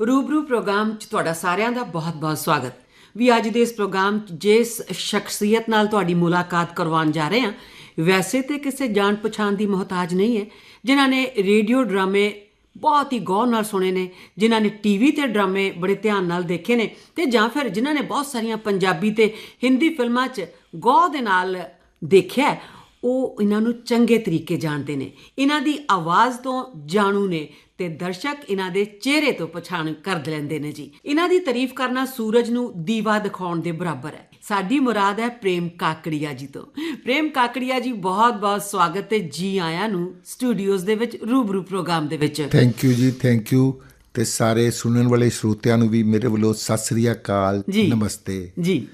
ਰੂਬਰੂ ਪ੍ਰੋਗਰਾਮ 'ਚ ਤੁਹਾਡਾ ਸਾਰਿਆਂ ਦਾ ਬਹੁਤ-ਬਹੁਤ ਸਵਾਗਤ। ਵੀ ਅੱਜ ਦੇ ਇਸ ਪ੍ਰੋਗਰਾਮ 'ਚ ਜਿਸ ਸ਼ਖਸੀਅਤ ਨਾਲ ਤੁਹਾਡੀ ਮੁਲਾਕਾਤ ਕਰਵਾਉਣ ਜਾ ਰਹੇ ਹਾਂ, ਵੈਸੇ ਤੇ ਕਿਸੇ ਜਾਣ ਪਛਾਣ ਦੀ ਮੁਹਤਾਜ ਨਹੀਂ ਹੈ, ਜਿਨ੍ਹਾਂ ਨੇ ਰੇਡੀਓ ਡਰਾਮੇ ਬਹੁਤ ਹੀ ਗੌਰ ਨਾਲ ਸੁਣੇ ਨੇ, ਜਿਨ੍ਹਾਂ ਨੇ ਟੀਵੀ ਤੇ ਡਰਾਮੇ ਬੜੇ ਧਿਆਨ ਨਾਲ ਦੇਖੇ ਨੇ ਤੇ ਜਾਂ ਫਿਰ ਜਿਨ੍ਹਾਂ ਨੇ ਬਹੁਤ ਸਾਰੀਆਂ ਪੰਜਾਬੀ ਤੇ ਹਿੰਦੀ ਫਿਲਮਾਂ 'ਚ ਗੌਰ ਦੇ ਨਾਲ ਦੇਖਿਆ ਉਹ ਇਹਨਾਂ ਨੂੰ ਚੰਗੇ ਤਰੀਕੇ ਜਾਣਦੇ ਨੇ। ਇਹਨਾਂ ਦੀ ਆਵਾਜ਼ ਤੋਂ ਜਾਣੂ ਨੇ ਤੇ ਦਰਸ਼ਕ ਇਹਨਾਂ ਦੇ ਚਿਹਰੇ ਤੋਂ ਪਛਾਣ ਕਰ ਲੈਂਦੇ ਨੇ ਜੀ। ਇਹਨਾਂ ਦੀ ਤਾਰੀਫ ਕਰਨਾ ਸੂਰਜ ਨੂੰ ਦੀਵਾ ਦਿਖਾਉਣ ਦੇ ਬਰਾਬਰ ਹੈ। ਸਾਡੀ ਮੁਰਾਦ ਹੈ ਪ੍ਰੇਮ ਕਾਕੜੀਆ ਜੀ ਤੋਂ। ਪ੍ਰੇਮ ਕਾਕੜੀਆ ਜੀ ਬਹੁਤ ਬਹੁਤ ਸਵਾਗਤ ਤੇ ਜੀ ਆਇਆਂ ਨੂੰ ਸਟੂਡੀਓਜ਼ ਦੇ ਵਿੱਚ ਰੂਬਰੂ ਪ੍ਰੋਗਰਾਮ ਦੇ ਵਿੱਚ। Thank you ji thank you ਤੇ ਸਾਰੇ ਸੁਣਨ ਵਾਲੇ ਸਰੋਤਿਆਂ ਨੂੰ ਵੀ ਮੇਰੇ ਵੱਲੋਂ ਸਤਿ ਸ੍ਰੀ ਅਕਾਲ। ਨਮਸਤੇ। ਜੀ।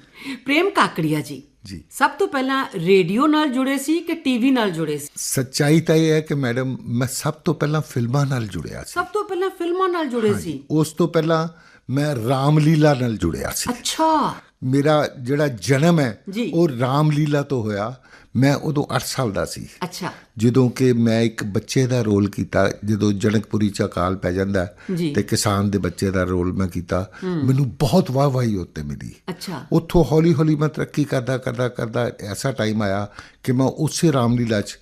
ਪ੍ਰੇਮ ਕਾਕੜੀਆ ਜੀ ਜੀ। ਸਭ ਤੋਂ ਪਹਿਲਾਂ ਰੇਡੀਓ ਨਾਲ ਜੁੜੇ ਸੀ ਕਿ ਟੀਵੀ ਨਾਲ ਜੁੜੇ ਸੀ? ਸੱਚਾਈ ਤਾਂ ਇਹ ਹੈ ਕਿ ਮੈਡਮ ਮੈਂ ਸਭ ਤੋਂ ਪਹਿਲਾਂ ਫਿਲਮਾਂ ਨਾਲ ਜੁੜਿਆ ਸੀ। ਸਭ ਤੋਂ ਪਹਿਲਾਂ ਫਿਲਮਾਂ ਨਾਲ ਜੁੜੇ ਸੀ? ਉਸ ਤੋਂ ਪਹਿਲਾਂ ਮੈਂ ਰਾਮਲੀਲਾ ਨਾਲ ਜੁੜਿਆ ਸੀ। ਅੱਛਾ। ਮੇਰਾ ਜਿਹੜਾ ਜਨਮ ਹੈ। ਉਹ ਰਾਮਲੀਲਾ ਤੋਂ ਹੋਇਆ। ਮੈਂ ਉਦੋਂ 8 ਸਾਲ ਦਾ ਸੀ। ਅੱਛਾ। ਜਦੋਂ ਕਿ ਮੈਂ ਇੱਕ ਬੱਚੇ ਦਾ ਰੋਲ ਕੀਤਾ ਜਦੋਂ ਜਨਕਪੁਰੀ ਚ ਅਕਾਲ ਪੈ ਜਾਂਦਾ। ਤੇ ਕਿਸਾਨ ਦੇ ਬੱਚੇ ਦਾ ਰੋਲ ਮੈਂ ਕੀਤਾ। ਮੈਨੂੰ ਬਹੁਤ ਵਾਹਵਾਹੀ ਉੱਤੇ ਮਿਲੀ। ਅੱਛਾ। ਉੱਥੋਂ ਹੌਲੀ ਹੌਲੀ ਮੈਂ ਤਰੱਕੀ ਕਰਦਾ ਕਰਦਾ ਕਰਦਾ ਐਸਾ ਟਾਈਮ ਆਇਆ ਕਿ ਮੈਂ ਉਸੇ ਰਾਮਲੀਲਾ 'ਚ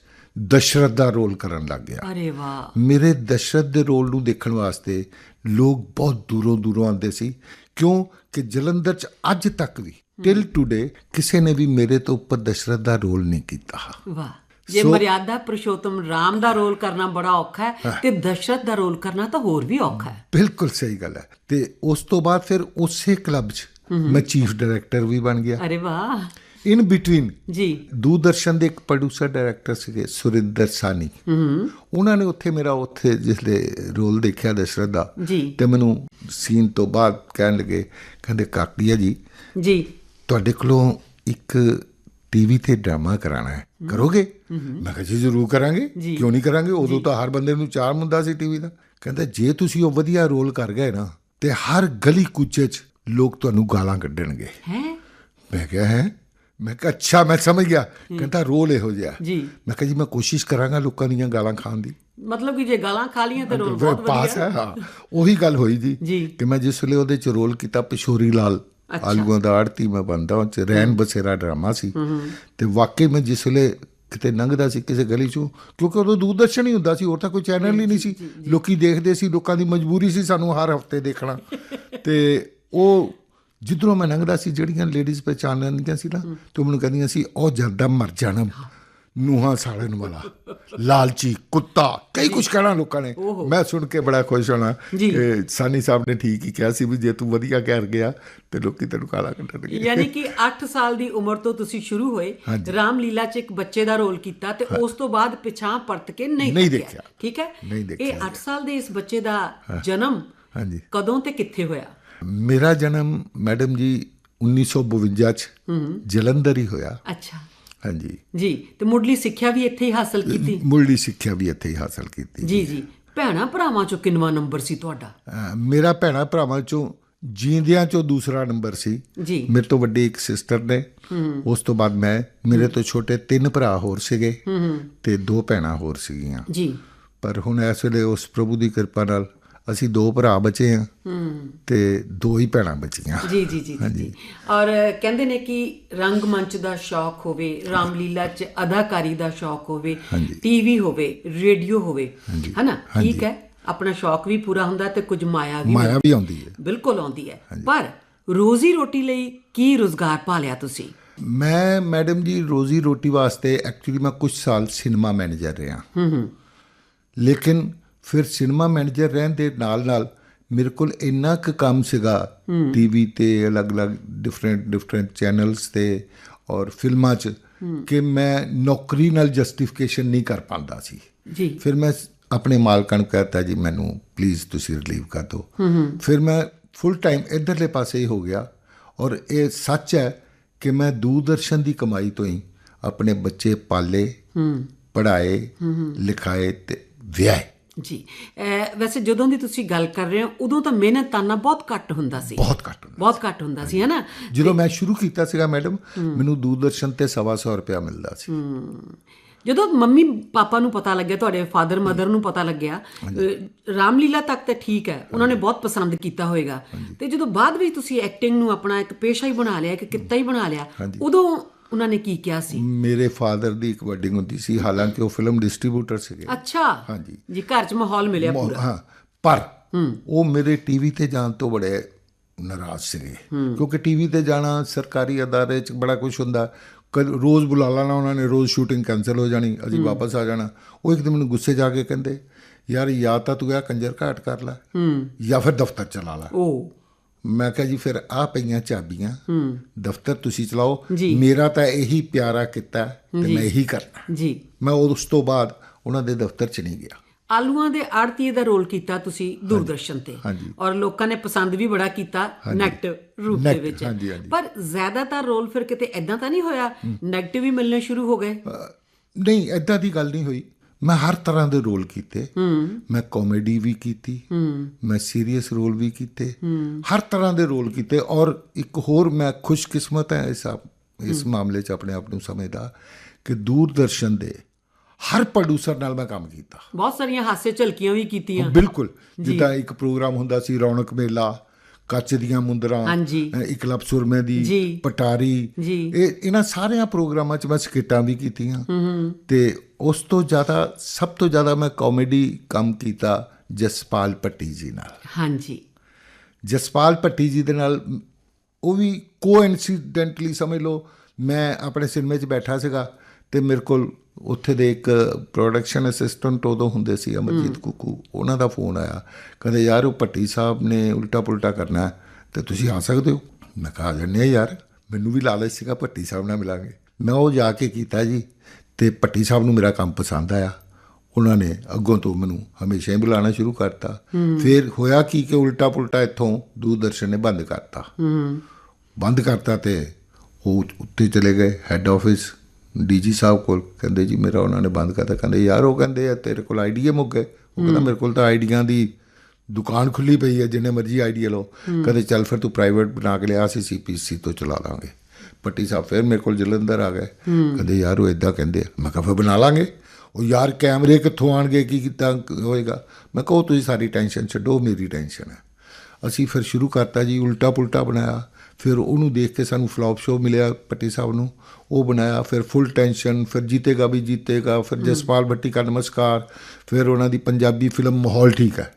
ਦਸ਼ਰਥ ਦਾ ਰੋਲ ਕਰਨ ਲੱਗ ਗਿਆ। ਅਰੇ ਵਾਹ। ਮੇਰੇ ਦਸ਼ਰਥ ਦੇ ਰੋਲ ਨੂੰ ਦੇਖਣ ਵਾਸਤੇ ਲੋਕ ਬਹੁਤ ਦੂਰੋਂ ਦੂਰੋਂ ਆਉਂਦੇ ਸੀ। ਕਿਉਂ? ਕਿ ਜਲੰਧਰ 'ਚ ਅੱਜ ਤੱਕ ਵੀ ਟਿਲ ਟੂਡੇ ਕਿਸੇ ਨੇ ਵੀ ਮੇਰੇ ਤੋਂ ਉੱਪਰ ਦਸ਼ਰਥ ਦਾ ਰੋਲ ਨਹੀਂ ਕੀਤਾ। ਵਾਹ। ਜੇ ਮਰਿਆਦਾ ਪੁਰਸ਼ੋਤਮ ਰਾਮ ਦਾ ਰੋਲ ਕਰਨਾ ਬੜਾ ਔਖਾ ਹੈ ਤੇ ਦਸ਼ਰਥ ਦਾ ਰੋਲ ਕਰਨਾ ਤਾਂ ਹੋਰ ਵੀ ਔਖਾ ਹੈ। ਬਿਲਕੁਲ ਸਹੀ ਗੱਲ ਹੈ। ਤੇ ਉਸ ਤੋਂ ਬਾਅਦ ਫਿਰ ਉਸੇ ਕਲੱਬ 'ਚ ਮੈਂ ਚੀਫ ਡਾਇਰੈਕਟਰ ਵੀ ਬਣ ਗਿਆ। ਅਰੇ ਵਾਹ। ਇਨ ਬਿਟਵੀਨ ਜੀ। ਦੂਰਦਰਸ਼ਨ ਦੇ ਇੱਕ ਪ੍ਰੋਡਿਊਸਰ ਡਾਇਰੈਕਟਰ ਸੀਗੇ ਸੁਰਿੰਦਰ ਸਾਨੀ ਉਹਨਾਂ ਨੇ ਉੱਥੇ ਮੇਰਾ ਉੱਥੇ ਜਿਸਲੇ ਰੋਲ ਦੇਖਿਆ ਦਸ਼ਰਥ ਦਾ ਜੀ। ਤੇ ਮੈਨੂੰ ਸੀਨ ਤੋਂ ਬਾਅਦ ਕਹਿਣ ਲੱਗੇ ਕਹਿੰਦੇ ਕਾਕੀਆ ਜੀ ਜੀ। ਤੁਹਾਡੇ ਕੋਲੋਂ ਇੱਕ ਟੀਵੀ ਤੇ ਡਰਾਮਾ ਕਰਾਣਾ ਹੈ। ਕਰੋਗੇ? ਮੈਂ ਕਿਹਾ ਜੀ ਜ਼ਰੂਰ ਕਰਾਂਗੇ। ਕਿਉਂ ਨਹੀਂ ਕਰਾਂਗੇ? ਉਦੋਂ ਤਾਂ ਹਰ ਬੰਦੇ ਨੂੰ ਚਾਰ ਮੁੰਦਾ ਸੀ ਟੀਵੀ ਦਾ। ਕਹਿੰਦਾ ਜੇ ਤੁਸੀਂ ਉਹ ਵਧੀਆ ਰੋਲ ਕਰ ਗਏ ਨਾ ਤੇ ਹਰ ਗਲੀ ਕੁੱਚੇ 'ਚ ਲੋਕ ਤੁਹਾਨੂੰ ਗਾਲਾਂ ਕੱਢਣਗੇ। ਹੈ? ਮੈਂ ਕਿਹਾ ਹੈ? ਮੈਂ ਕਿਹਾ ਅੱਛਾ ਮੈਂ ਸਮਝ ਗਿਆ। ਕਹਿੰਦਾ ਰੋਲ ਇਹੋ ਜਿਹਾ। ਜੀ। ਮੈਂ ਕਿਹਾ ਜੀ ਮੈਂ ਕੋਸ਼ਿਸ਼ ਕਰਾਂਗਾ ਲੋਕਾਂ ਦੀਆਂ ਗਾਲਾਂ ਖਾਣ ਦੀ। ਮਤਲਬ ਕਿ ਜੇ ਗਾਲਾਂ ਖਾ ਲੀਆਂ ਤੇ ਰੋਲ ਬਹੁਤ ਪਾਸ ਵਧੀਆ ਹੈ। ਹਾਂ ਉਹੀ ਗੱਲ ਹੋਈ ਜੀ। ਕਿ ਮੈਂ ਜਿਸ ਵੇਲੇ ਉਹਦੇ ਚ ਰੋਲ ਕੀਤਾ ਪਿਸ਼ੋਰੀ ਲਾਲ। ਆਲੂਆਂ ਦਾ ਆੜਤੀ ਮੈਂ ਬੰਦਾ ਉਹ ਚ ਰੈਨ ਬਸੇਰਾ ਡਰਾਮਾ ਸੀ। ਤੇ ਵਾਕਈ ਮੈਂ ਜਿਸ ਵੇਲੇ ਕਿਤੇ ਲੰਘਦਾ ਸੀ ਕਿਸੇ ਗਲੀ ਚੋਂ ਕਿਉਂਕਿ ਉਦੋਂ ਦੂਰਦਰਸ਼ਨ ਹੀ ਹੁੰਦਾ ਸੀ ਹੋਰ ਤਾਂ ਕੋਈ ਚੈਨਲ ਹੀ ਨਹੀਂ ਸੀ। ਲੋਕੀ ਦੇਖਦੇ ਸੀ ਲੋਕਾਂ ਦੀ ਮਜਬੂਰੀ ਸੀ ਸਾਨੂੰ ਹਰ ਹਫ਼ਤੇ ਦੇਖਣਾ। ਤੇ ਉਹ ਜਿੱਧਰੋਂ ਮੈਂ ਲੰਘਦਾ ਸੀ ਜਿਹੜੀਆਂ ਲੇਡੀਜ਼ ਪਹਿਚਾਨ ਲੈਂਦੀਆਂ ਸੀ ਨਾ ਤੇ ਉਹ ਮੈਨੂੰ ਕਹਿੰਦੀਆਂ ਸੀ ਉਹ ਜਲਦਾ ਮਰ ਜਾਣਾ। ਨੂਹਾਂ ਸਾੜਨ ਵਾਲਾ। ਲਾਲਚੀ ਕੁੱਤਾ ਕਈ ਕੁਝ ਕਹਿਣਾ ਲੋਕਾਂ ਨੇ। ਮੈਂ ਸੁਣ ਕੇ ਬੜਾ ਖੁਸ਼ ਹੋਣਾ। ਕਿ ਸਾਨੀ ਸਾਹਿਬ ਨੇ ਠੀਕ ਹੀ ਕਿਹਾ ਸੀ ਵੀ ਜੇ ਤੂੰ ਵਧੀਆ ਕਰ ਗਿਆ ਤੇ ਲੋਕੀ ਤੈਨੂੰ ਕਾਲਾ ਕੱਢਣਗੇ। ਯਾਨੀ ਕਿ 8 ਸਾਲ ਦੀ ਉਮਰ ਤੋਂ ਤੁਸੀਂ ਸ਼ੁਰੂ ਹੋਏ ਹਾਂਜੀ। ਰਾਮਲੀਲਾ 'ਚ ਇੱਕ ਬੱਚੇ ਦਾ ਰੋਲ ਕੀਤਾ ਤੇ ਉਸ ਤੋਂ ਬਾਅਦ ਪਿਛਾਂ ਪਰਤ ਕੇ ਨਹੀਂ ਦੇਖਿਆ। ਠੀਕ ਹੈ? ਇਹ 8 ਸਾਲ ਦੇ ਇਸ ਬੱਚੇ ਦਾ ਜਨਮ ਹਾਂਜੀ। ਕਦੋਂ ਤੇ ਕਿੱਥੇ ਹੋਇਆ? ਮੇਰਾ ਜਨਮ ਮੈਡਮ ਜੀ 1952 ਚ ਜਲੰਧਰ ਹੀ ਹੋਇਆ। ਅੱਛਾ। ਹਾਂਜੀ। ਜੀ ਤੇ ਮੁੱਢਲੀ ਸਿੱਖਿਆ ਵੀ ਇੱਥੇ ਹੀ ਹਾਸਲ ਕੀਤੀ? ਮੁੱਢਲੀ ਸਿੱਖਿਆ ਵੀ ਇੱਥੇ ਹੀ ਹਾਸਲ ਕੀਤੀ ਜੀ। ਜੀ ਭੈਣਾ ਭਰਾਵਾਂ ਚੋਂ ਕਿੰਨਵਾ ਨੰਬਰ ਸੀ ਤੁਹਾਡਾ? ਮੇਰਾ ਭੈਣਾ ਭਰਾਵਾਂ ਚੋਂ ਜੀਂਦਿਆਂ ਚੋਂ ਦੂਸਰਾ ਨੰਬਰ ਸੀ। ਜੀ। ਮੇਰੇ ਤੋਂ ਵੱਡੀ ਇੱਕ ਸਿਸਟਰ ਨੇ। ਉਸ ਤੋਂ ਬਾਅਦ ਮੈਂ ਮੇਰੇ ਤੋਂ ਛੋਟੇ ਤਿੰਨ ਭਰਾ ਹੋਰ ਸੀਗੇ ਤੇ ਦੋ ਭੈਣਾਂ ਹੋਰ ਸੀਗੀਆਂ। ਜੀ। ਪਰ ਹੁਣ ਇਸ ਵੇਲੇ ਉਸ ਪ੍ਰਭੂ ਦੀ ਕਿਰਪਾ ਨਾਲ ਅਸੀਂ ਦੋ ਭਰਾ ਬਚੇ ਹਾਂ। ਤੇ ਦੋ ਹੀ ਭੈਣਾਂ ਬਚੀਆਂ। ਜੀ ਜੀ ਜੀ ਜੀ, ਔਰ ਕਹਿੰਦੇ ਨੇ ਕਿ ਰੰਗ ਮੰਚ ਦਾ ਸ਼ੌਕ ਹੋਵੇ ਰਾਮਲੀਲਾ 'ਚ ਅਦਾਕਾਰੀ ਦਾ ਸ਼ੌਕ ਹੋਵੇ। ਟੀਵੀ ਹੋਵੇ ਰੇਡੀਓ ਹੋਵੇ ਹਨਾ। ਠੀਕ ਹੈ? ਆਪਣਾ ਸ਼ੌਕ ਵੀ ਪੂਰਾ ਹੁੰਦਾ ਤੇ ਕੁਝ ਮਾਇਆ ਵੀ ਮਾਇਆ ਵੀ ਆਉਂਦੀ ਹੈ। ਬਿਲਕੁਲ ਆਉਂਦੀ ਹੈ। ਪਰ ਰੋਜ਼ੀ ਰੋਟੀ ਲਈ ਕੀ ਰੋਜ਼ਗਾਰ ਭਾਲਿਆ ਤੁਸੀਂ? ਮੈਂ ਮੈਡਮ ਜੀ ਰੋਜ਼ੀ ਰੋਟੀ ਵਾਸਤੇ ਐਕਚੁਅਲੀ ਮੈਂ ਕੁਝ ਸਾਲ ਸਿਨੇਮਾ ਮੈਨੇਜਰ ਰਿਹਾ। ਹੂੰ ਹੂੰ। ਲੇਕਿਨ ਫਿਰ ਸਿਨੇਮਾ ਮੈਨੇਜਰ ਰਹਿਣ ਦੇ ਨਾਲ ਨਾਲ ਮੇਰੇ ਕੋਲ ਇੰਨਾ ਕੁ ਕੰਮ ਸੀਗਾ ਟੀਵੀ ਤੇ ਅਲੱਗ-ਅਲੱਗ ਡਿਫਰੈਂਟ ਡਿਫਰੈਂਟ ਚੈਨਲਸ ਤੇ ਔਰ ਫਿਲਮਾਂ 'ਚ ਕਿ ਮੈਂ ਨੌਕਰੀ ਨਾਲ ਜਸਟੀਫਿਕੇਸ਼ਨ ਨਹੀਂ ਕਰ ਪਾਉਂਦਾ ਸੀ। ਜੀ। ਫਿਰ ਮੈਂ ਆਪਣੇ ਮਾਲਕਾਂ ਨੂੰ ਕਹਤਾ ਜੀ ਮੈਨੂੰ ਪਲੀਜ਼ ਤੁਸੀਂ ਰਿਲੀਵ ਕਰ ਦਿਓ। ਫਿਰ ਮੈਂ ਫੁੱਲ ਟਾਈਮ ਇਧਰਲੇ ਪਾਸੇ ਹੀ ਹੋ ਗਿਆ ਔਰ ਇਹ ਸੱਚ ਹੈ ਕਿ ਮੈਂ ਦੂਰਦਰਸ਼ਨ ਦੀ ਕਮਾਈ ਤੋਂ ਹੀ ਆਪਣੇ ਬੱਚੇ ਪਾਲੇ ਪੜ੍ਹਾਏ ਲਿਖਾਏ ਤੇ ਵਿਆਹੇ। ਜੀ। ਵੈਸੇ ਜਦੋਂ ਦੀ ਤੁਸੀਂ ਗੱਲ ਕਰ ਰਹੇ ਹੋ ਉਦੋਂ ਤਾਂ ਮਿਹਨਤ ਤਾਨਾ ਬਹੁਤ ਘੱਟ ਹੁੰਦਾ ਸੀ। ਬਹੁਤ ਘੱਟ ਹੁੰਦਾ। ਬਹੁਤ ਘੱਟ ਹੁੰਦਾ ਸੀ ਹੈਨਾ? ਜਦੋਂ ਮੈਂ ਸ਼ੁਰੂ ਕੀਤਾ ਸੀਗਾ ਮੈਡਮ ਮੈਨੂੰ ਦੂਰਦਰਸ਼ਨ ਤੇ ਸਵਾ ਸੌ ਰੁਪਇਆ ਮਿਲਦਾ ਸੀ। ਜਦੋਂ ਮੰਮੀ ਪਾਪਾ ਨੂੰ ਪਤਾ ਲੱਗਿਆ ਤੁਹਾਡੇ ਫਾਦਰ ਮਦਰ ਨੂੰ ਪਤਾ ਲੱਗਿਆ ਰਾਮਲੀਲਾ ਤੱਕ ਤੇ ਠੀਕ ਹੈ ਉਹਨਾਂ ਨੇ ਬਹੁਤ ਪਸੰਦ ਕੀਤਾ ਹੋਵੇਗਾ ਤੇ ਜਦੋਂ ਬਾਅਦ ਵਿੱਚ ਤੁਸੀਂ ਐਕਟਿੰਗ ਨੂੰ ਆਪਣਾ ਇੱਕ ਪੇਸ਼ਾ ਹੀ ਬਣਾ ਲਿਆ ਇੱਕ ਕਿੱਤਾ ਹੀ ਬਣਾ ਲਿਆ ਉਦੋਂ ਉਹਨਾਂ ਨੇ ਕੀ ਕਿਹਾ ਸੀ? ਮੇਰੇ ਫਾਦਰ ਦੀ ਇੱਕ ਵੈਡਿੰਗ ਹੁੰਦੀ ਸੀ ਹਾਲਾਂਕਿ ਉਹ ਫਿਲਮ ਡਿਸਟ੍ਰੀਬਿਊਟਰ ਸੀਗੇ। ਅੱਛਾ। ਹਾਂਜੀ। ਜੀ ਘਰ 'ਚ ਮਾਹੌਲ ਮਿਲਿਆ ਪੂਰਾ। ਹਾਂ ਪਰ ਉਹ ਮੇਰੇ ਟੀਵੀ ਤੇ ਜਾਣ ਤੋਂ ਬੜੇ ਨਾਰਾਜ਼ ਸੀਗੇ। ਕਿਉਂਕਿ ਟੀਵੀ ਤੇ ਜਾਣਾ ਸਰਕਾਰੀ ਅਦਾਰੇ 'ਚ ਬੜਾ ਕੁਝ ਹੁੰਦਾ। ਰੋਜ਼ ਬੁਲਾ ਲੈਣਾ ਉਹਨਾਂ ਨੇ ਰੋਜ਼ ਸ਼ੂਟਿੰਗ ਕੈਨਸਲ ਹੋ ਜਾਣੀ ਅਸੀਂ ਵਾਪਸ ਆ ਜਾਣਾ। ਉਹ ਇੱਕ ਦਿਨ ਮੈਨੂੰ ਗੁੱਸੇ ਜਾ ਕੇ ਕਹਿੰਦੇ ਯਾਰ ਜਾਂ ਤਾਂ ਤੂੰ ਇਹ ਕੰਜਰ ਘਾਟ ਕਰ ਲੈ ਜਾਂ ਫਿਰ ਦਫ਼ਤਰ ਚਲਾ ਲੈ। ਉਹ ਮੈਂ ਕਿਹਾ ਜੀ ਫਿਰ ਆ ਪਈਆਂ ਚਾਬੀਆਂ ਦਫ਼ਤਰ ਤੁਸੀਂ ਚਲਾਓ। ਮੇਰਾ ਤਾਂ ਇਹੀ ਪਿਆਰਾ ਕੀਤਾ ਤੇ ਮੈਂ ਇਹੀ ਕਰਨਾ। ਜੀ। ਮੈਂ ਉਸ ਤੋਂ ਬਾਅਦ ਉਹਨਾਂ ਦੇ ਦਫ਼ਤਰ ਚ ਨਹੀਂ ਗਿਆ। ਆਲੂਆਂ ਦੇ ਆੜਤੀਏ ਦਾ ਰੋਲ ਕੀਤਾ ਤੁਸੀਂ ਦੂਰਦਰਸ਼ਨ ਤੇ। ਔਰ ਲੋਕਾਂ ਨੇ ਪਸੰਦ ਵੀ ਬੜਾ ਕੀਤਾ ਨੈਗੇਟਿਵ ਰੂਪ ਦੇ ਵਿੱਚ। ਪਰ ਜ਼ਿਆਦਾਤਰ ਰੋਲ ਫਿਰ ਕਿਤੇ ਐਦਾਂ ਤਾਂ ਨਹੀਂ ਹੋਇਆ? ਨੈਗੇਟਿਵ ਹੀ ਮਿਲਣੇ ਸ਼ੁਰੂ ਹੋ ਗਏ? ਨਹੀਂ ਐਦਾਂ ਦੀ ਗੱਲ ਨਹੀਂ ਹੋਈ। ਮੈਂ ਹਰ ਤਰ੍ਹਾਂ ਦੇ ਰੋਲ ਕੀਤੇ। ਮੈਂ ਕਾਮੇਡੀ ਵੀ ਕੀਤੀ। ਮੈਂ ਸੀਰੀਅਸ ਰੋਲ ਵੀ ਕੀਤੇ। ਹਰ ਤਰ੍ਹਾਂ ਦੇ ਰੋਲ ਕੀਤੇ ਔਰ ਇੱਕ ਹੋਰ ਮੈਂ ਖੁਸ਼ਕਿਸਮਤ ਹਾਂ ਇਸ ਇਸ ਮਾਮਲੇ 'ਚ ਆਪਣੇ ਆਪ ਨੂੰ ਸਮਝਦਾ ਕਿ ਦੂਰਦਰਸ਼ਨ ਦੇ ਹਰ ਪ੍ਰੋਡਿਊਸਰ ਨਾਲ ਮੈਂ ਕੰਮ ਕੀਤਾ। ਬਹੁਤ ਸਾਰੀਆਂ ਹਾਸੇ ਝਲਕੀਆਂ ਵੀ ਕੀਤੀਆਂ। ਬਿਲਕੁਲ। ਜਿੱਦਾਂ ਇੱਕ ਪ੍ਰੋਗਰਾਮ ਹੁੰਦਾ ਸੀ ਰੌਣਕ ਮੇਲਾ। ਕੱਚ ਦੀਆਂ ਮੁੰਦਰਾਂ ਇਕਲਬ ਸੁਰਮੇ। ਦੀ ਪਟਾਰੀ। ਇਹ ਇਹਨਾਂ ਸਾਰਿਆਂ ਪ੍ਰੋਗਰਾਮਾਂ 'ਚ ਮੈਂ ਸਕਿੱਟਾਂ ਵੀ ਕੀਤੀਆਂ। ਤੇ ਉਸ ਤੋਂ ਜ਼ਿਆਦਾ ਸਭ ਤੋਂ ਜ਼ਿਆਦਾ ਮੈਂ ਕਾਮੇਡੀ ਕੰਮ ਕੀਤਾ ਜਸਪਾਲ ਪੱਟੀ ਜੀ ਨਾਲ। ਹਾਂਜੀ। ਜਸਪਾਲ ਭੱਟੀ ਜੀ ਦੇ ਨਾਲ ਉਹ ਵੀ ਕੋਇਨਸੀਡੈਂਟਲੀ ਸਮਝ ਲਓ ਮੈਂ ਆਪਣੇ ਸਿਨੇਮੇ 'ਚ ਬੈਠਾ ਸੀਗਾ ਤੇ ਮੇਰੇ ਕੋਲ ਉੱਥੇ ਦੇ ਇੱਕ ਪ੍ਰੋਡਕਸ਼ਨ ਅਸਿਸਟੈਂਟ ਉਦੋਂ ਹੁੰਦੇ ਸੀ ਅਮਰਜੀਤ ਕੁਕੂ। ਉਹਨਾਂ ਦਾ ਫੋਨ ਆਇਆ। ਕਹਿੰਦੇ ਯਾਰ ਉਹ ਭੱਟੀ ਸਾਹਿਬ ਨੇ ਉਲਟਾ ਪੁਲਟਾ ਕਰਨਾ ਤੇ ਤੁਸੀਂ ਆ ਸਕਦੇ ਹੋ? ਮੈਂ ਕਿਹਾ ਜੰਨੇ ਯਾਰ। ਮੈਨੂੰ ਵੀ ਲਾਲਚ ਸੀਗਾ ਭੱਟੀ ਸਾਹਿਬ ਨਾਲ ਮਿਲਾਂਗੇ। ਮੈਂ ਉਹ ਜਾ ਕੇ ਕੀਤਾ ਜੀ ਤੇ ਭੱਟੀ ਸਾਹਿਬ ਨੂੰ ਮੇਰਾ ਕੰਮ ਪਸੰਦ ਆਇਆ। ਉਹਨਾਂ ਨੇ ਅੱਗੋਂ ਤੋਂ ਮੈਨੂੰ ਹਮੇਸ਼ਾ ਹੀ ਬੁਲਾਉਣਾ ਸ਼ੁਰੂ ਕਰਤਾ। ਫਿਰ ਹੋਇਆ ਕੀ ਕਿ ਉਲਟਾ ਪੁਲਟਾ ਇੱਥੋਂ ਦੂਰਦਰਸ਼ਨ ਨੇ ਬੰਦ ਕਰਤਾ। ਬੰਦ ਕਰਤਾ ਤੇ ਉਹ ਉੱਤੇ ਚਲੇ ਗਏ ਹੈੱਡ ਆਫਿਸ ਡੀਜੀ ਸਾਹਿਬ ਕੋਲ ਕਹਿੰਦੇ ਜੀ ਮੇਰਾ ਉਹਨਾਂ ਨੇ ਬੰਦ ਕਰਤਾ। ਕਹਿੰਦੇ ਯਾਰ ਉਹ ਕਹਿੰਦੇ ਆ ਤੇਰੇ ਕੋਲ ਆਈਡੀਆ ਮੁੱਕ ਗਏ। ਉਹ ਕਹਿੰਦਾ ਮੇਰੇ ਕੋਲ ਤਾਂ ਆਈਡੀਆਂ ਦੀ ਦੁਕਾਨ ਖੁੱਲੀ ਪਈ ਹੈ ਜਿੰਨੇ ਮਰਜ਼ੀ ਆਈਡੀਆ ਲਓ। ਕਹਿੰਦੇ ਚੱਲ ਫਿਰ ਤੂੰ ਪ੍ਰਾਈਵੇਟ ਬਣਾ ਕੇ ਲਿਆ ਸੀ ਸੀਪੀਸੀ ਤੋਂ ਚਲਾ ਲਾਂਗੇ। ਪੱਟੀ ਸਾਹਿਬ ਫਿਰ ਮੇਰੇ ਕੋਲ ਜਲੰਧਰ ਆ ਗਏ। ਕਹਿੰਦੇ ਯਾਰ ਉਹ ਇਦਾਂ ਕਹਿੰਦੇ ਆ। ਮੈਂ ਕਿਹਾ ਫਿਰ ਬਣਾ ਲਾਂਗੇ। ਉਹ ਯਾਰ ਕੈਮਰੇ ਕਿੱਥੋਂ ਆਣਗੇ ਕੀ ਕੀਤਾ ਹੋਏਗਾ? ਮੈਂ ਕਿਹਾ ਤੁਸੀਂ ਸਾਰੀ ਟੈਨਸ਼ਨ ਛੱਡੋ ਮੇਰੀ ਟੈਨਸ਼ਨ ਹੈ। ਅਸੀਂ ਫਿਰ ਸ਼ੁਰੂ ਕਰਤਾ ਜੀ ਉਲਟਾ ਪੁਲਟਾ ਬਣਾਇਆ। ਫਿਰ ਉਹਨੂੰ ਦੇਖ ਕੇ ਸਾਨੂੰ ਫਲॉप ਸ਼ੋ ਮਿਲਿਆ ਪੱਟੀ ਸਾਹਿਬ ਨੂੰ। ਉਹ ਬਣਾਇਆ ਫਿਰ ਫੁੱਲ ਟੈਨਸ਼ਨ ਫਿਰ ਜੀਤੇਗਾ ਵੀ ਜੀਤੇਗਾ ਫਿਰ ਜਸਪਾਲ ਭੱਟੀ ਦਾ ਨਮਸਕਾਰ ਫਿਰ ਉਹਨਾਂ ਦੀ ਪੰਜਾਬੀ ਫਿਲਮ ਮਾਹੌਲ ਠੀਕ ਹੈ।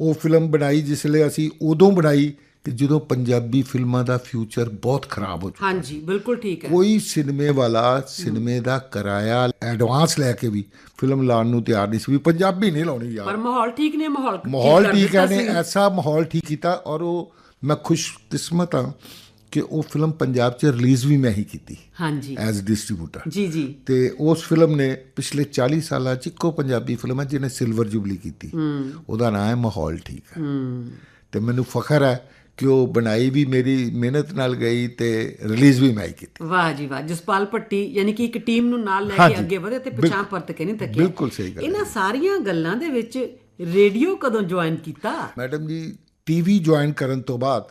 ਉਹ ਫਿਲਮ ਬਣਾਈ ਜਿਸ ਲਈ ਅਸੀਂ ਉਦੋਂ ਬਣਾਈ ਕਿ ਜਦੋਂ ਪੰਜਾਬੀ ਫਿਲਮਾਂ ਦਾ ਫਿਊਚਰ ਬਹੁਤ ਖਰਾਬ ਹੋ ਚੁੱਕਾ ਹਾਂਜੀ ਬਿਲਕੁਲ ਠੀਕ ਹੈ। ਕੋਈ ਸਿਨੇਮੇ ਵਾਲਾ ਸਿਨੇਮੇ ਦਾ ਕਿਰਾਇਆ ਐਡਵਾਂਸ ਲੈ ਕੇ ਵੀ ਫਿਲਮ ਲਾਉਣ ਨੂੰ ਤਿਆਰ ਨਹੀਂ ਸੀ ਵੀ ਪੰਜਾਬੀ ਨਹੀਂ ਲਾਉਣੀ ਯਾਰ। ਪਰ ਮਾਹੌਲ ਠੀਕ ਨੇ ਮਾਹੌਲ ਮਾਹੌਲ ਠੀਕ ਹੈ ਨੇ। ਐਸਾ ਮਾਹੌਲ ਠੀਕ ਕੀਤਾ ਔਰ ਉਹ ਮੈਂ ਖੁਸ਼ਕਿਸਮਤ ਹਾਂ ਕਿ ਉਹ ਫਿਲਮ ਪੰਜਾਬ 'ਚ ਰਿਲੀਜ਼ ਵੀ ਮੈਂ ਹੀ ਕੀਤੀ। ਹਾਂਜੀ। ਐਜ਼ ਡਿਸਟ੍ਰੀਬਿਊਟਰ ਜੀ ਜੀ। ਤੇ ਉਸ ਫਿਲਮ ਨੇ ਪਿਛਲੇ 40 ਸਾਲਾਂ 'ਚ ਇੱਕੋ ਪੰਜਾਬੀ ਫਿਲਮ ਹੈ ਜਿਹਨੇ ਸਿਲਵਰ ਜੁਬਲੀ ਕੀਤੀ। ਉਹਦਾ ਨਾਮ ਹੈ ਮਾਹੌਲ ਠੀਕ ਹੈ। ਤੇ ਮੈਨੂੰ ਫਖਰ ਹੈ ਕਿ ਉਹ ਬਣਾਈ ਵੀ ਮੇਰੀ ਮਿਹਨਤ ਨਾਲ ਗਈ ਤੇ ਰਿਲੀਜ਼ ਵੀ ਮੈਂ ਹੀ ਕੀਤੀ। ਵਾਹ ਜੀ ਵਾਹ। ਜਸਪਾਲ ਭੱਟੀ ਯਾਨੀ ਕਿ ਇੱਕ ਟੀਮ ਨੂੰ ਨਾਲ ਲੈ ਕੇ ਅੱਗੇ ਵਧੇ ਤੇ। ਪਛਾਣ ਪਰਤ ਕੇ ਨਹੀਂ ਤੱਕਿਆ ਬਿਲਕੁਲ ਸਹੀ ਗੱਲ। ਇਹਨਾਂ ਸਾਰੀਆਂ ਗੱਲਾਂ ਦੇ ਵਿੱਚ ਰੇਡੀਓ ਕਦੋਂ ਜੁਆਇਨ ਕੀਤਾ? ਮੈਡਮ ਜੀ ਟੀਵੀ ਜੁਆਇਨ ਕਰਨ ਤੋਂ ਬਾਅਦ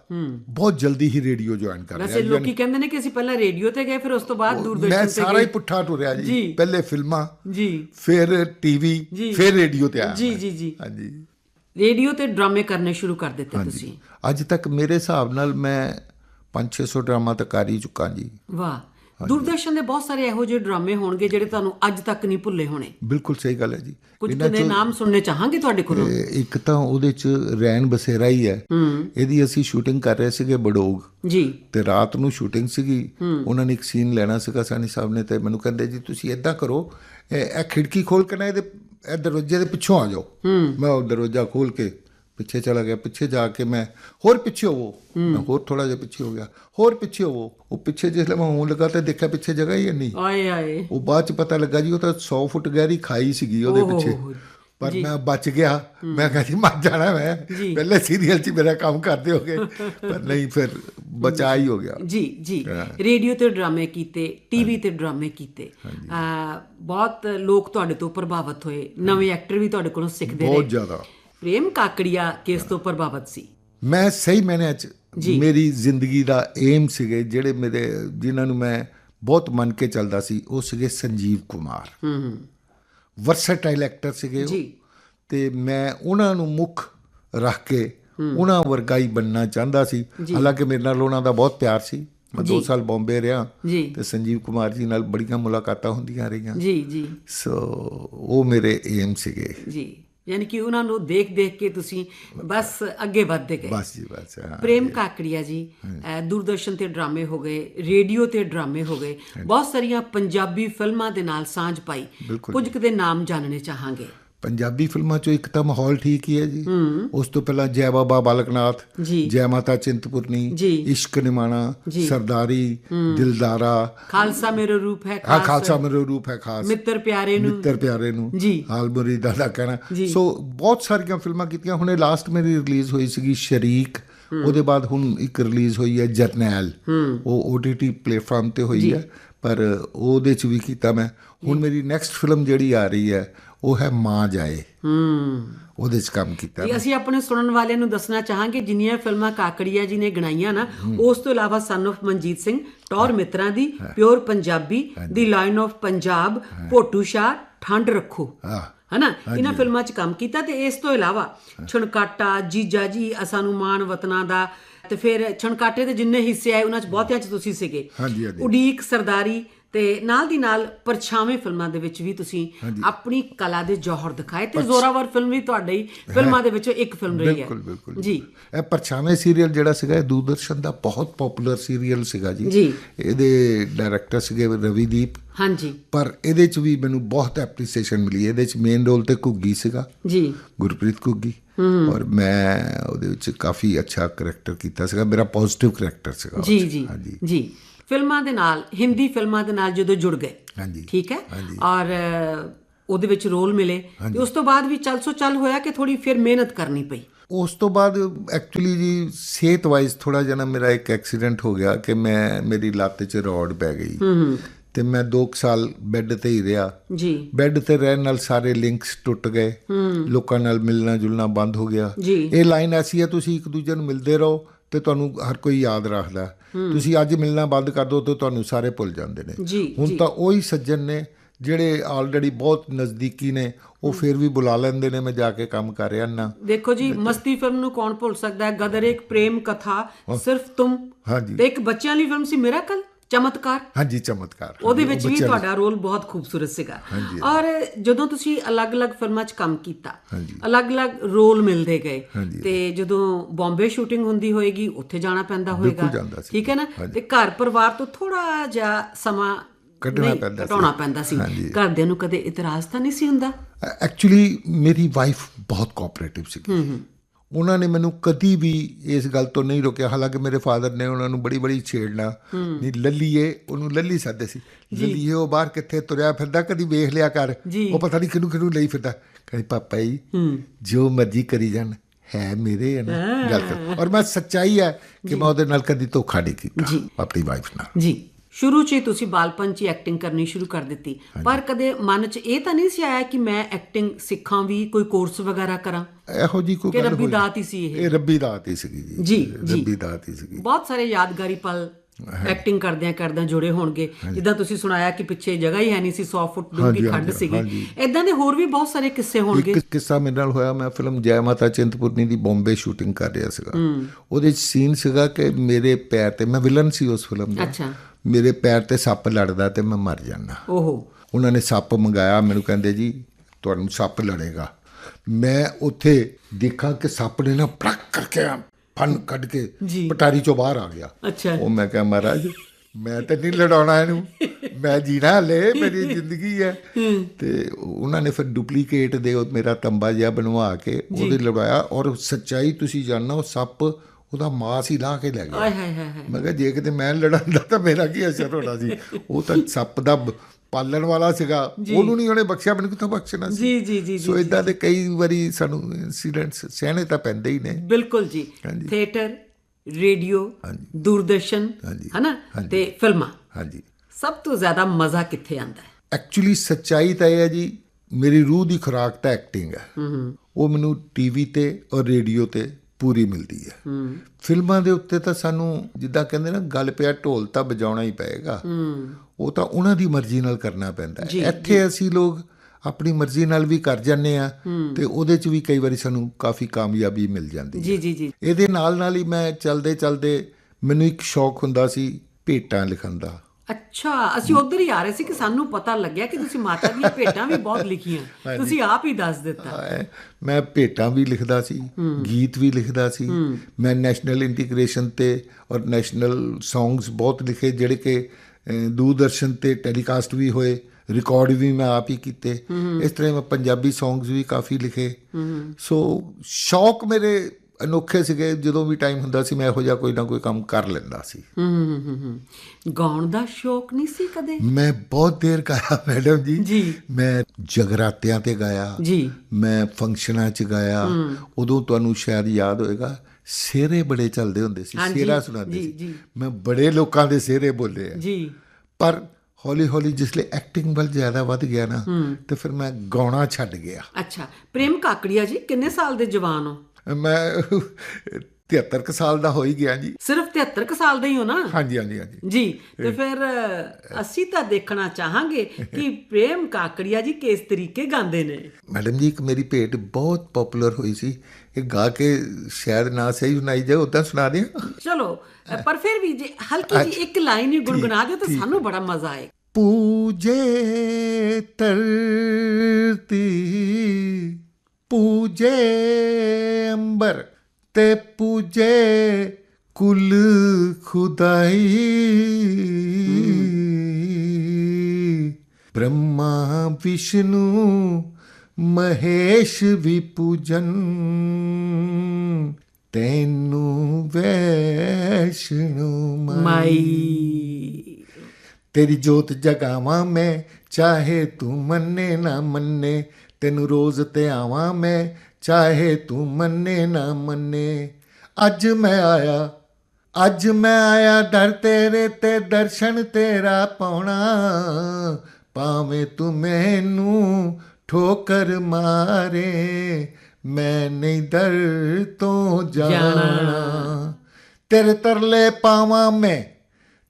ਬਹੁਤ ਜਲਦੀ ਹੀ ਰੇਡੀਓ ਜੁਆਇਨ ਕਰ ਵੈਸੇ ਲਿਆ ਲੋਕੀ ਕਹਿੰਦੇ ਨੇ ਕਿ ਅਸੀਂ ਪਹਿਲਾਂ ਰੇਡੀਓ ਤੇ ਗਏ ਫਿਰ ਉਸ ਤੋਂ ਬਾਅਦ ਮੈਂ ਦੂਰਦਰਸ਼ਨ ਤੇ ਸਾਰਾ ਹੀ ਪੁੱਠਾ ਟੁਰਿਆ ਜੀ। ਪਹਿਲੇ ਫਿਲਮਾਂ ਜੀ। ਫਿਰ ਟੀਵੀ। ਫਿਰ ਰੇਡੀਓ ਤੇ ਆਇਆ ਜੀ ਮੈਂ। ਜੀ ਜੀ। ਹਾਂਜੀ। ਰੇਡੀਓ ਤੇ ਡਰਾਮੇ ਕਰਨੇ ਸ਼ੁਰੂ ਕਰ ਦਿੱਤੇ ਤੁਸੀਂ। ਅੱਜ ਤੱਕ ਮੇਰੇ ਹਿਸਾਬ ਨਾਲ ਮੈਂ 5-600 ਡਰਾਮਾ ਤਾਂ ਕਰ ਹੀ ਚੁੱਕਾ ਜੀ। ਵਾਹ। ਦੂਰਦਰਸ਼ਨ ਦੇ ਬਹੁਤ ਸਾਰੇ ਇਹੋ ਜਿਹੇ ਡਰਾਮੇ ਹੋਣਗੇ ਜਿਹੜੇ ਤੁਹਾਨੂੰ ਅੱਜ ਤੱਕ ਨਹੀਂ ਭੁੱਲੇ ਹੋਣੇ। ਬਿਲਕੁਲ ਸਹੀ ਗੱਲ ਹੈ ਜੀ। ਕੁਝ ਦੇ ਨਾਮ ਸੁਣਨੇ ਚਾਹਾਂਗੇ ਤੁਹਾਡੇ ਕੋਲੋਂ? ਇੱਕ ਤਾਂ ਉਹਦੇ ਚ ਰੈਨ ਬਸੇਰਾ ਹੀ ਹੈ। ਇਹਦੀ ਅਸੀਂ ਸ਼ੂਟਿੰਗ ਕਰ ਰਹੇ ਸੀਗੇ ਬਡੋਗ ਜੀ। ਤੇ ਰਾਤ ਨੂੰ ਸ਼ੂਟਿੰਗ ਸੀਗੀ। ਉਹਨਾਂ ਨੇ ਇੱਕ ਸੀਨ ਲੈਣਾ ਸੀਗਾ ਸਾਨੀ ਸਾਹਿਬ ਨੇ ਤੇ ਮੈਨੂੰ ਕਹਿੰਦੇ ਜੀ ਤੁਸੀਂ ਇਦਾਂ ਕਰੋ ਇਹ ਇਹ ਖਿੜਕੀ ਖੋਲ ਕੇ ਨਾ ਇਹਦੇ ਇਹ ਦਰਵਾਜ਼ੇ ਦੇ ਪਿੱਛੋਂ ਆ ਜਾਓ। ਮੈਂ ਉਹ ਦਰਵਾਜ਼ਾ ਖੋਲ ਕੇ ਪਿੱਛੇ ਚਲਾ ਗਿਆ ਪਿੱਛੇ ਜਾ ਕੇ ਮੈਂ ਹੋਰ ਪਿੱਛੇ ਹੋਵੋ। ਮੈਂ ਹੋਰ ਥੋੜਾ ਜਿਹਾ ਪਿੱਛੇ ਹੋ ਗਿਆ ਹੋਰ ਪਿੱਛੇ ਹੋਵੋ। ਉਹ ਪਿੱਛੇ ਜਿਸ ਲਈ ਮੈਂ ਹੋਣ ਲੱਗਾ ਤੇ ਦੇਖਿਆ ਪਿੱਛੇ ਜਗ੍ਹਾ ਹੀ ਨਹੀਂ। ਆਏ ਆਏ। ਉਹ ਬਾਅਦ ਚ ਪਤਾ ਲੱਗਾ ਜੀ ਉਹ ਤਾਂ 100 ਫੁੱਟ ਗਹਿਰੀ ਖਾਈ ਸੀਗੀ ਉਹਦੇ ਪਿੱਛੇ। ਪਰ ਮੈਂ ਬਚ ਗਿਆ। ਮੈਂ ਕਿਹਾ ਜੀ ਮਰ ਜਾਣਾ ਮੈਂ। ਪਹਿਲੇ ਸੀਰੀਅਲ 'ਚ ਮੇਰਾ ਕੰਮ ਕਰਦੇ ਹੋਗੇ ਪਰ ਨਹੀਂ ਫਿਰ ਬਚਾ ਹੀ ਹੋ ਗਿਆ। ਜੀ ਜੀ। ਰੇਡੀਓ ਤੇ ਡਰਾਮੇ ਕੀਤੇ ਟੀਵੀ ਤੇ ਡਰਾਮੇ ਕੀਤੇ। ਆ ਬਹੁਤ ਲੋਕ ਤੁਹਾਡੇ ਤੋਂ ਪ੍ਰਭਾਵਿਤ ਹੋਏ। ਨਵੇਂ ਐਕਟਰ ਵੀ ਤੁਹਾਡੇ ਕੋਲੋਂ ਸਿੱਖਦੇ ਬਹੁਤ ਰਹੇ। ਜ਼ਿਆਦਾ। ਪ੍ਰੇਮ ਕਾਕੜੀਆ ਕਿਸ ਤੋਂ ਪ੍ਰਭਾਵਿਤ ਸੀ। ਮੈਂ ਸਹੀ ਮੈਨੇ ਚ ਮੇਰੀ ਜ਼ਿੰਦਗੀ ਦਾ ਏਮ ਸੀਗੇ ਜਿਹੜੇ ਮੇਰੇ ਜਿਨ੍ਹਾਂ ਨੂੰ ਮੈਂ ਬਹੁਤ ਮੰਨ ਕੇ ਚੱਲਦਾ ਸੀ ਉਹ ਸੀਗੇ ਸੰਜੀਵ ਕੁਮਾਰ। ਹੂੰ ਵਰਸਟਾਈਲ ਐਕਟਰ ਸੀਗੇ ਉਹ। ਜੀ। ਤੇ ਮੈਂ ਉਹਨਾਂ ਨੂੰ ਮੁੱਖ ਰੱਖ ਕੇ ਉਹਨਾਂ ਵਰਗਾ ਹੀ ਬੰਨਣਾ ਚਾਹੁੰਦਾ ਸੀ। ਹਾਲਾਂਕਿ ਮੇਰੇ ਨਾਲ ਉਹਨਾਂ ਦਾ ਬਹੁਤ ਪਿਆਰ ਸੀ। ਮੈਂ 2 ਸਾਲ ਬੰਬੇ ਰਿਹਾ ਤੇ ਸੰਜੀਵ ਕੁਮਾਰ ਜੀ ਨਾਲ ਬੜੀਆਂ ਮੁਲਾਕਾਤਾਂ ਹੁੰਦੀਆਂ ਰਹੀਆਂ। ਜੀ ਜੀ। ਸੋ ਉਹ ਮੇਰੇ ਏਮ ਸੀਗੇ। ਜੀ। ਯਾਨੀ ਕਿ ਉਹਨਾਂ ਨੂੰ ਦੇਖ ਦੇਖ ਕੇ ਤੁਸੀਂ ਬਸ ਅੱਗੇ ਵੱਧਦੇ ਗਏ। ਬਸ ਜੀ ਬਸ ਹਾਂ ਪ੍ਰੇਮ ਕਾਕੜੀਆ ਜੀ ਦੂਰਦਰਸ਼ਨ ਤੇ ਡਰਾਮੇ ਹੋ ਗਏ ਰੇਡੀਓ ਤੇ ਡਰਾਮੇ ਹੋ ਗਏ। ਬਹੁਤ ਸਾਰੀਆਂ ਪੰਜਾਬੀ ਫਿਲਮਾਂ ਦੇ ਨਾਲ ਸਾਂਝ ਪਾਈ। ਕੁਝ ਕੁ ਦੇ ਨਾਮ ਜਾਣਨੇ ਚਾਹਾਂਗੇ। ਪੰਜਾਬੀ ਫਿਲਮਾਂ ਚੋਂ ਇੱਕ ਤਾਂ ਮਾਹੌਲ ਠੀਕ ਹੀ ਹੈ ਜੀ। ਉਸ ਤੋਂ ਪਹਿਲਾਂ ਜੈ ਬਾਬਾ ਬਾਲਕਨਾਥ ਜੀ। ਮਾਤਾ ਚਿੰਤਪੁਰਨੀ। ਇਸ਼ਕ ਨਿਮਾਣਾ ਸਰਦਾਰੀ ਦਿਲਦਾਰਾ। ਖਾਲਸਾ ਮੇਰਾ ਰੂਪ ਹੈ ਖਾਸ। ਖਾਲਸਾ ਮੇਰੇ ਰੂਪ ਹੈ ਖਾਸ। ਮਿੱਤਰ ਪਿਆਰੇ ਨੂੰ। ਮਿੱਤਰ ਪਿਆਰੇ ਨੂੰ। ਜੀ। ਹਾਲ ਮੁਰੀਦਾ ਦਾ ਕਹਿਣਾ। ਸੋ ਬਹੁਤ ਸਾਰੀਆਂ ਫਿਲਮਾਂ ਕੀਤੀਆਂ। ਹੁਣੇ ਲਾਸਟ ਮੇਰੀ ਰਿਲੀਜ਼ ਹੋਈ ਸੀਗੀ ਸ਼ਰੀਕ। ਉਹਦੇ ਬਾਅਦ ਹੁਣ ਇੱਕ ਰਿਲੀਜ਼ ਹੋਈ ਹੈ ਜਰਨੈਲ। ਉਹ OTT ਪਲੇਟਫਾਰਮ ਤੇ ਹੋਈ ਹੈ। ਪਰ ਉਹਦੇ ਚ ਵੀ ਕੀਤਾ ਮੈਂ। ਹੁਣ ਮੇਰੀ ਨੈਕਸਟ ਫਿਲਮ ਜਿਹੜੀ ਆ ਰਹੀ ਹੈ ਉਹ ਹੈ ਮਾਂ ਜਾਏ। ਹੂੰ। ਉਹਦੇ ਚ ਕੰਮ ਕੀਤਾ ਤੇ ਅਸੀਂ ਆਪਣੇ ਸੁਣਨ ਵਾਲਿਆਂ ਨੂੰ ਦੱਸਣਾ ਚਾਹਾਂਗੇ ਜਿੰਨੀਆਂ ਫਿਲਮਾਂ ਕਾਕੜੀਆ ਜੀ ਨੇ ਗਣਾਈਆਂ ਨਾ ਉਸ ਤੋਂ ਇਲਾਵਾ ਸਨ of ਮਨਜੀਤ ਸਿੰਘ ਟੌਰ ਮਿੱਤਰਾਂ ਦੀ ਪਿਓਰ ਪੰਜਾਬੀ ਦੀ ਲਾਈਨ ਆਫ ਪੰਜਾਬ ਪੋਟੂ ਸ਼ਾਹ ਠੰਡ ਰੱਖੋ। ਹਾਂ। ਹਨਾ? ਇਹਨਾਂ ਫਿਲਮਾਂ 'ਚ ਕੰਮ ਕੀਤਾ ਤੇ ਇਸ ਤੋਂ ਇਲਾਵਾ ਛਣਕਾਟਾ ਜੀਜਾ ਜੀ ਅਸਾਂ ਨੂੰ ਮਾਣ ਵਤਨਾਂ ਦਾ ਤੇ ਫਿਰ ਛਣਕਾਟੇ ਦੇ ਜਿੰਨੇ ਹਿੱਸੇ ਆਏ ਉਹਨਾਂ 'ਚ ਬਹੁਤਿਆਂ 'ਚ ਤੁਸੀਂ ਸੀਗੇ। ਹਾਂਜੀ, ਹਾਂਜੀ। ਉਡੀਕ ਸਰਦਾਰੀ ਤੇ ਨਾਲ ਦੀ ਨਾਲ ਪਰਛਾਵੇਂ ਫਿਲਮਾਂ ਦੇ ਵਿੱਚ ਵੀ ਤੁਸੀਂ ਆਪਣੀ ਕਲਾ ਦੇ ਜੌਹਰ ਦਿਖਾਏ ਤੇ ਜ਼ੋਰਾਵਰ ਫਿਲਮ ਵੀ ਤੁਹਾਡੀ ਫਿਲਮਾਂ ਦੇ ਵਿੱਚੋਂ ਇੱਕ ਫਿਲਮ ਰਹੀ ਹੈ। ਬਿਲਕੁਲ ਬਿਲਕੁਲ। ਜੀ। ਇਹ ਪਰਛਾਵੇਂ ਸੀਰੀਅਲ ਜਿਹੜਾ ਸੀਗਾ ਇਹ ਦੂਰਦਰਸ਼ਨ ਦਾ ਬਹੁਤ ਪਪੂਲਰ ਸੀਰੀਅਲ ਸੀਗਾ ਜੀ। ਇਹਦੇ ਡਾਇਰੈਕਟਰ ਸੀਗੇ ਰਵੀਦੀਪ। ਹਾਂਜੀ। ਪਰ ਇਹਦੇ ਚ ਵੀ ਮੈਨੂੰ ਬਹੁਤ ਐਪਰੀਸੀਏਸ਼ਨ ਮਿਲੀ। ਇਹਦੇ ਚ ਮੇਨ ਰੋਲ ਤੇ ਘੁੱਗੀ ਸੀਗਾ। ਜੀ। ਗੁਰਪ੍ਰੀਤ ਘੁੱਗੀ। ਔਰ ਮੈਂ ਉਹਦੇ ਵਿੱਚ ਕਾਫੀ ਅੱਛਾ ਕਰੈਕਟਰ ਕੀਤਾ ਸੀਗਾ। ਮੇਰਾ ਪੋਜ਼ਿਟਿਵ ਕਰੈਕਟਰ ਸੀਗਾ ਜੀ। ਜੀ। ਜੀ। ਫਿਲਮਾਂ ਦੇ ਨਾਲ ਹਿੰਦੀ ਫਿਲਮਾਂ ਦੇ ਨਾਲ ਜਦੋਂ ਜੁੜ ਗਏ। ਹਾਂਜੀ। ਠੀਕ ਹੈ? ਔਰ ਉਹਦੇ ਵਿੱਚ ਰੋਲ ਮਿਲੇ। ਤੇ ਉਸ ਤੋਂ ਬਾਅਦ ਵੀ ਚੱਲ ਸੋ ਚੱਲ ਹੋਇਆ ਕਿ ਥੋੜੀ ਫਿਰ ਮਿਹਨਤ ਕਰਨੀ ਪਈ। ਉਸ ਤੋਂ ਬਾਅਦ ਐਕਚੁਅਲੀ ਜੀ ਸਿਹਤ ਵਾਈਜ਼ ਥੋੜਾ ਜਿਹਾ ਨਾ ਮੇਰਾ ਇੱਕ ਐਕਸੀਡੈਂਟ ਹੋ ਗਿਆ ਕਿ ਮੈਂ ਮੇਰੀ ਲੱਤ 'ਚ ਰੋਡ ਪੈ ਗਈ। ਤੇ ਮੈਂ 2 ਸਾਲ ਬੈੱਡ ਤੇ ਹੀ ਰਿਹਾ। ਜੀ। ਬੈੱਡ ਤੇ ਰਹਿਣ ਨਾਲ ਸਾਰੇ ਲਿੰਕਸ ਟੁੱਟ ਗਏ। ਲੋਕਾਂ ਨਾਲ ਮਿਲਣਾ ਜੁਲਣਾ ਬੰਦ ਹੋ ਗਿਆ। ਇਹ ਲਾਈਨ ਐਸੀ ਹੈ ਤੁਸੀਂ ਇੱਕ ਦੂਜੇ ਨੂੰ ਮਿਲਦੇ ਰਹੋ ਤੇ ਤੁਹਾਨੂੰ ਹਰ ਕੋਈ ਯਾਦ ਰੱਖਦਾ। ਤੁਸੀਂ ਅੱਜ ਮਿਲਣਾ ਬੰਦ ਕਰ ਦਿਓ ਤੇ ਤੁਹਾਨੂੰ ਸਾਰੇ ਭੁੱਲ ਜਾਂਦੇ ਨੇ। ਹੁਣ ਤਾਂ ਉਹੀ ਸੱਜਣ ਨੇ ਜਿਹੜੇ ਆਲਰੇਡੀ ਬਹੁਤ ਨਜ਼ਦੀਕੀ ਨੇ ਉਹ ਫਿਰ ਵੀ ਬੁਲਾ ਲੈਂਦੇ ਨੇ ਮੈਂ ਜਾ ਕੇ ਕੰਮ ਕਰ ਰਿਹਾ ਨਾ। ਦੇਖੋ ਜੀ ਮਸਤੀ ਫਿਲਮ ਨੂੰ ਕੌਣ ਭੁੱਲ ਸਕਦਾ ਹੈ? ਗਦਰ ਇੱਕ ਪ੍ਰੇਮ ਕਥਾ ਸਿਰਫ ਤੁਮ ਹਾਂਜੀ। ਤੇ ਇੱਕ ਬੱਚਿਆਂ ਲਈ ਫਿਲਮ ਸੀ ਮਿਰਾਕਲ ਚਮਤਕਾਰ? ਹਾਂਜੀ ਚਮਤਕਾਰ। ਉਹਦੇ ਵਿੱਚ ਵੀ ਤੁਹਾਡਾ ਰੋਲ ਬਹੁਤ ਖੂਬਸੂਰਤ ਸੀਗਾ। ਔਰ ਜਦੋਂ ਤੁਸੀਂ ਅਲੱਗ-ਅਲੱਗ ਫਿਲਮਾਂ 'ਚ ਕੰਮ ਕੀਤਾ ਅਲੱਗ-ਅਲੱਗ ਰੋਲ ਮਿਲਦੇ ਗਏ ਤੇ ਜਦੋਂ ਬੰਬੇ ਸ਼ੂਟਿੰਗ ਹੁੰਦੀ ਹੋਏਗੀ ਉੱਥੇ ਜਾਣਾ ਪੈਂਦਾ ਹੋਏਗਾ। ਠੀਕ ਹੈ ਨਾ? ਤੇ ਘਰ ਪਰਿਵਾਰ ਤੋਂ ਥੋੜਾ ਜਿਹਾ ਸਮਾਂ ਕੱਢਣਾ ਪੈਂਦਾ ਸੀ। ਘਟਾਉਣਾ ਪੈਂਦਾ ਸੀ। ਘਰਦਿਆਂ ਨੂੰ ਕਦੇ ਇਤਰਾਜ਼ ਤਾਂ ਨਹੀਂ ਸੀ ਹੁੰਦਾ? ਐਕਚੁਅਲੀ ਮੇਰੀ ਵਾਈਫ ਬਹੁਤ ਕੋਆਪਰੇਟਿਵ ਸੀ ਉਹਨਾਂ ਨੇ ਮੈਨੂੰ ਕਦੀ ਵੀ ਇਸ ਗੱਲ ਤੋਂ ਨਹੀਂ ਰੋਕਿਆ। ਹਾਲਾਂਕਿ ਮੇਰੇ ਫਾਦਰ ਨੇ ਉਹਨਾਂ ਨੂੰ ਬੜੀ ਬੜੀ ਛੇੜਨਾ ਨਹੀਂ ਲੱਲੀਏ ਉਹਨੂੰ ਲੱਲੀ ਸਾਦੇ ਸੀ। ਲੱਲੀਏ ਉਹ ਬਾਹਰ ਕਿੱਥੇ ਤੁਰਿਆ ਫਿਰਦਾ ਕਦੀ ਵੇਖ ਲਿਆ ਕਰ। ਉਹ ਪਤਾ ਨਹੀਂ ਕਿਹਨੂੰ ਕਿਹਨੂੰ ਲਈ ਫਿਰਦਾ। ਕਹਿੰਦੇ ਪਾਪਾ ਜੀ ਜੋ ਮਰਜ਼ੀ ਕਰੀ ਜਾਣ ਹੈ ਮੇਰੇ ਨਾ? ਗੱਲ ਕਰ। ਔਰ ਮੈਂ ਸੱਚਾਈ ਹੈ ਕਿ ਮੈਂ ਉਹਦੇ ਨਾਲ ਕਦੀ ਧੋਖਾ ਨਹੀਂ ਕੀਤਾ ਆਪਣੀ ਵਾਈਫ ਨਾਲ। ਜੀ। ਸ਼ੁਰੂ 'ਚ ਹੀ ਤੁਸੀਂ ਬਾਲਪਨ 'ਚ ਐਕਟਿੰਗ ਕਰਨੀ ਸ਼ੁਰੂ ਕਰ ਦਿੱਤੀ। ਪਰ ਕਦੇ ਮਨ 'ਚ ਇਹ ਤਾਂ ਨਹੀਂ ਸੀ ਆਇਆ ਕਿ ਮੈਂ ਐਕਟਿੰਗ ਸਿੱਖਾਂ ਵੀ ਕੋਈ ਕੋਰਸ ਵਗੈਰਾ ਕਰਾਂ? ਇਹੋ ਜੀ ਕੋਈ ਗੱਲ ਰੱਬੀ ਦਾਤ ਹੀ ਸੀ ਇਹ? ਇਹ ਰੱਬੀ ਦਾਤ ਹੀ ਸੀਗੀ ਜੀ। ਰੱਬੀ ਦਾਤ ਹੀ ਸੀਗੀ। ਬਹੁਤ ਸਾਰੇ ਯਾਦਗਾਰੀ ਪਲ ਐਕਟਿੰਗ ਕਰਦਿਆਂ ਕਰਦਿਆਂ ਜੁੜੇ ਹੋਣਗੇ। ਜਿੱਦਾਂ ਤੁਸੀਂ ਸੁਣਾਇਆ ਕਿ ਪਿੱਛੇ ਜਗ੍ਹਾ ਹੀ ਹੈ ਨਹੀਂ ਸੀ 100 ਫੁੱਟ ਡੂੰਘੀ ਖੱਡ ਸੀਗੀ। ਇਦਾਂ ਦੇ ਹੋਰ ਵੀ ਬਹੁਤ ਸਾਰੇ ਕਿੱਸੇ ਹੋਣਗੇ। ਇੱਕ ਕਿੱਸਾ ਮੇਰੇ ਨਾਲ ਹੋਇਆ ਮੈਂ ਫਿਲਮ ਜੈ ਮਾਤਾ ਚਿੰਤਪੁਰਨੀ ਦੀ ਬੰਬੇ ਸ਼ੂਟਿੰਗ ਕਰ ਰਿਹਾ ਸੀਗਾ। ਉਹਦੇ ਸੀਨ ਸੀਗਾ ਕਿ ਮੇਰੇ ਪੈਰ ਤੇ ਮੈਂ ਵਿਲਨ ਸੀ ਉਸ ਫਿਲਮ ਦਾ। ਅੱਛਾ। ਮੇਰੇ ਪੈਰ ਤੇ ਸੱਪ ਲੜਦਾ ਤੇ ਮੈਂ ਮਰ ਜਾਣਾ ਓਹੋ। ਉਹਨਾਂ ਨੇ ਸੱਪ ਮੰਗਾਇਆ ਮੈਨੂੰ ਕਹਿੰਦੇ ਜੀ ਤੁਹਾਨੂੰ ਸੱਪ ਲੜੇਗਾ। ਮੈਂ ਉੱਥੇ ਦੇਖਾਂ ਕਿ ਸੱਪ ਨੇ ਨਾ ਪੜਕ ਕਰਕੇ ਫਨ ਕੱਢ ਕੇ। ਪਟਾਰੀ ਚੋਂ ਬਾਹਰ ਆ ਗਿਆ। ਅੱਛਾ। ਉਹ ਮੈਂ ਕਿਹਾ ਮਹਾਰਾਜ ਮੈਂ ਤਾਂ ਨਹੀਂ ਲੜਾਉਣਾ ਇਹਨੂੰ। ਮੈਂ ਜੀਣਾ ਹਲੇ ਮੇਰੀ ਜ਼ਿੰਦਗੀ ਹੈ। ਤੇ ਉਹਨਾਂ ਨੇ ਫਿਰ ਡੁਪਲੀਕੇਟ ਦੇ ਮੇਰਾ ਤੰਬਾ ਜਿਹਾ ਬਣਵਾ ਕੇ ਉਹਦੇ ਲੜਾਇਆ ਔਰ ਸੱਚਾਈ ਤੁਸੀਂ ਜਾਣਨਾ ਉਹ ਸੱਪ ਉਹਦਾ ਮਾਸ ਹੀ ਲਾ ਕੇ ਲੈ ਗਿਆ। ਆਏ ਹਾਏ ਹਾਏ ਹਾਏ। ਮੈਂ ਕਿਹਾ ਜੇ ਕਿਤੇ ਮੈਂ ਲੜਾਂਦਾ ਤਾਂ ਮੇਰਾ ਕੀ ਅਸਰ ਹੋਣਾ ਸੀ? ਉਹ ਤਾਂ ਸੱਪ ਦਾ ਪਾਲਣ ਵਾਲਾ ਸੀਗਾ। ਉਹਨੂੰ ਨਹੀਂ ਉਹਨੇ ਬਖਸ਼ਿਆ ਮੈਨੂੰ ਕਿੱਥੋਂ ਬਖਸ਼ਣਾ ਸੀ? ਜੀ ਜੀ ਜੀ ਸੋ ਇਦਾਂ ਦੇ ਕਈ ਵਾਰੀ ਸਾਨੂੰ ਇਨਸੀਡੈਂਟਸ ਸਹਿਣੇ ਤਾਂ ਪੈਂਦੇ ਹੀ ਨੇ। ਬਿਲਕੁਲ ਜੀ। ਥੀਏਟਰ ਰੇਡੀਓ ਦੂਰਦਰਸ਼ਨ ਹਾਂਜੀ। ਹਨਾ? ਤੇ ਫਿਲਮਾਂ। ਹਾਂਜੀ। ਸਭ ਤੋਂ ਜ਼ਿਆਦਾ ਮਜ਼ਾ ਕਿੱਥੇ ਆਉਂਦਾ ਹੈ? ਐਕਚੁਅਲੀ ਸੱਚਾਈ ਤਾਂ ਇਹ ਹੈ ਜੀ ਮੇਰੀ ਰੂਹ ਦੀ ਖੁਰਾਕ ਤਾਂ ਐਕਟਿੰਗ ਹੈ। ਉਹ ਮੈਨੂੰ ਟੀਵੀ ਤੇ ਔਰ ਰੇਡੀਓ ਤੇ ਪੂਰੀ ਮਿਲਦੀ ਹੈ। ਫਿਲਮਾਂ ਦੇ ਉੱਤੇ ਤਾਂ ਸਾਨੂੰ ਜਿੱਦਾਂ ਕਹਿੰਦੇ ਨਾ ਗੱਲ ਪਿਆ ਢੋਲ ਤਾਂ ਵਜਾਉਣਾ ਹੀ ਪਏਗਾ। ਉਹ ਤਾਂ ਉਹਨਾਂ ਦੀ ਮਰਜ਼ੀ ਨਾਲ ਕਰਨਾ ਪੈਂਦਾ ਹੈ। ਇੱਥੇ ਅਸੀਂ ਲੋਕ ਆਪਣੀ ਮਰਜ਼ੀ ਨਾਲ ਵੀ ਕਰ ਜਾਂਦੇ ਆ ਤੇ ਉਹਦੇ 'ਚ ਵੀ ਕਈ ਵਾਰੀ ਸਾਨੂੰ ਕਾਫੀ ਕਾਮਯਾਬੀ ਮਿਲ ਜਾਂਦੀ ਹੈ। ਜੀ ਜੀ। ਜੀ ਇਹਦੇ ਨਾਲ ਨਾਲ ਹੀ ਮੈਂ ਚਲਦੇ ਚਲਦੇ ਮੈਨੂੰ ਇੱਕ ਸ਼ੌਕ ਹੁੰਦਾ ਸੀ ਭੇਟਾਂ ਲਿਖਣ ਦਾ। ਅੱਛਾ ਅਸੀਂ ਉਧਰ ਹੀ ਆ ਰਹੇ ਸੀ ਕਿ ਸਾਨੂੰ ਪਤਾ ਲੱਗਿਆ ਕਿ ਤੁਸੀਂ ਮਾਤਾ ਦੀਆਂ ਭੇਟਾਂ ਵੀ ਬਹੁਤ ਲਿਖੀਆਂ। ਤੁਸੀਂ ਆਪ ਹੀ ਦੱਸ ਦਿੱਤਾ। ਮੈਂ ਭੇਟਾਂ ਵੀ ਲਿਖਦਾ ਸੀ ਗੀਤ ਵੀ ਲਿਖਦਾ ਸੀ। ਮੈਂ ਨੈਸ਼ਨਲ ਇੰਟੀਗ੍ਰੇਸ਼ਨ ਤੇ ਔਰ ਨੈਸ਼ਨਲ ਸੌਂਗਸ ਬਹੁਤ ਲਿਖੇ ਜਿਹੜੇ ਕਿ ਦੂਰਦਰਸ਼ਨ ਤੇ ਟੈਲੀਕਾਸਟ ਵੀ ਹੋਏ ਰਿਕਾਰਡ ਵੀ ਮੈਂ ਆਪ ਹੀ ਕੀਤੇ। ਇਸ ਤਰ੍ਹਾਂ ਮੈਂ ਪੰਜਾਬੀ ਸੌਂਗਸ ਵੀ ਕਾਫੀ ਲਿਖੇ। ਸੋ ਸ਼ੌਕ ਮੇਰੇ ਅਨੋਖੇ ਸੀਗੇ ਜਦੋਂ ਵੀ ਟਾਈਮ ਹੁੰਦਾ ਸੀ ਮੈਂ ਇਹੋ ਜਿਹਾ ਕੋਈ ਨਾ ਕੋਈ ਕੰਮ ਕਰ ਲੈਂਦਾ ਸੀ। ਹੂੰ ਹੂੰ, ਗਾਉਣ ਦਾ ਸ਼ੌਕ ਨਹੀਂ ਸੀ ਕਦੇ? ਮੈਂ ਬਹੁਤ ਦੇਰ ਗਾਇਆ ਮੈਡਮ ਜੀ। ਜੀ। ਮੈਂ ਜਗਰਾਤਿਆਂ ਤੇ ਗਾਇਆ। ਜੀ। ਮੈਂ ਫੰਕਸ਼ਨਾਂ 'ਚ ਗਾਇਆ। ਉਦੋਂ ਤੁਹਾਨੂੰ ਸ਼ਾਇਦ ਯਾਦ ਹੋਏਗਾ ਸਿਹਰੇ ਬੜੇ ਚੱਲਦੇ ਹੁੰਦੇ ਸੀ ਸਿਹਰਾ ਸੁਣਾਉਂਦੇ ਸੀ। ਮੈਂ ਬੜੇ ਲੋਕਾਂ ਦੇ ਸਿਹਰੇ ਬੋਲੇ ਆ। ਜੀ। ਪਰ ਹੌਲੀ ਹੌਲੀ ਜਿਸਲੇ ਐਕਟਿੰਗ ਵੱਲ ਜ਼ਿਆਦਾ ਵੱਧ ਗਿਆ ਨਾ ਤੇ ਫਿਰ ਮੈਂ ਗਾਉਣਾ ਛੱਡ ਗਿਆ। ਅੱਛਾ। ਪ੍ਰੇਮ ਕਾਕੜੀਆ ਜੀ ਕਿੰਨੇ ਸਾਲ ਦੇ ਜਵਾਨ ਹੋ? ਮੈਂ 73 ਕ ਸਾਲ ਦਾ ਹੋ ਹੀ ਗਿਆ ਜੀ। ਸਿਰਫ 73 ਕ ਸਾਲ ਦੇ ਹੀ ਹੋ ਨਾ? ਹਾਂਜੀ ਹਾਂਜੀ ਹਾਂਜੀ। ਜੀ ਤੇ ਫਿਰ ਅਸੀਂ ਤਾਂ ਦੇਖਣਾ ਚਾਹਾਂਗੇ ਕਿ ਪ੍ਰੇਮ ਕਾਕੜੀਆ ਜੀ ਕਿਸ ਤਰੀਕੇ ਗਾਉਂਦੇ ਨੇ? ਮੈਡਮ ਜੀ ਇੱਕ ਮੇਰੀ ਭੇਟ ਬਹੁਤ ਪਪੂਲਰ ਹੋਈ ਸੀ। ਇਹ ਗਾ ਕੇ ਸ਼ਾਇਦ ਨਾ ਸਹੀ ਸੁਣਾਈ ਜਾਏ ਉਦਾਂ ਸੁਣਾ ਦੇ ਚਲੋ ਪਰ ਫਿਰ ਵੀ ਜੇ ਹਲਕੀ ਜੀ ਇੱਕ ਲਾਈਨ ਹੀ ਗੁੰਗਣਾ ਦਿਓ ਤਾਂ ਸਾਨੂੰ ਬੜਾ ਮਜ਼ਾ ਆਏ ਪੂਜੇ ਤਰਤੀ ਪੂਜੇ ਪੈਗੰਬਰ ਤੇ ਪੂਜੇ ਕੁਲ ਖੁਦਾਈ। ਬ੍ਰਹਮਾ, ਵਿਸ਼ਨੂੰ, ਮਹੇਸ਼ ਵੀ ਪੂਜਨ ਤੈਨੂੰ ਵੈਸ਼ਨੂ ਮਾਈ। ਤੇਰੀ ਜੋਤ ਜਗਾਵਾਂ ਮੈਂ, ਚਾਹੇ ਤੂੰ ਮੰਨੇ ਨਾ ਮੰਨੇ, ਤੈਨੂੰ ਰੋਜ਼ ਤੇ ਆਵਾਂ ਮੈਂ ਚਾਹੇ ਤੂੰ ਮੰਨੇ ਨਾ ਮੰਨੇ ਅੱਜ ਮੈਂ ਆਇਆ ਅੱਜ ਮੈਂ ਆਇਆ ਦਰ ਤੇਰੇ ਤੇ ਦਰਸ਼ਨ ਤੇਰਾ ਪਾਉਣਾ ਭਾਵੇਂ ਤੂੰ ਮੈਨੂੰ ਠੋਕਰ ਮਾਰੇ ਮੈਂ ਨਹੀਂ ਦਰ ਤੋਂ ਜਾਣਾ। ਤੇਰੇ ਤਰਲੇ ਪਾਵਾਂ ਮੈਂ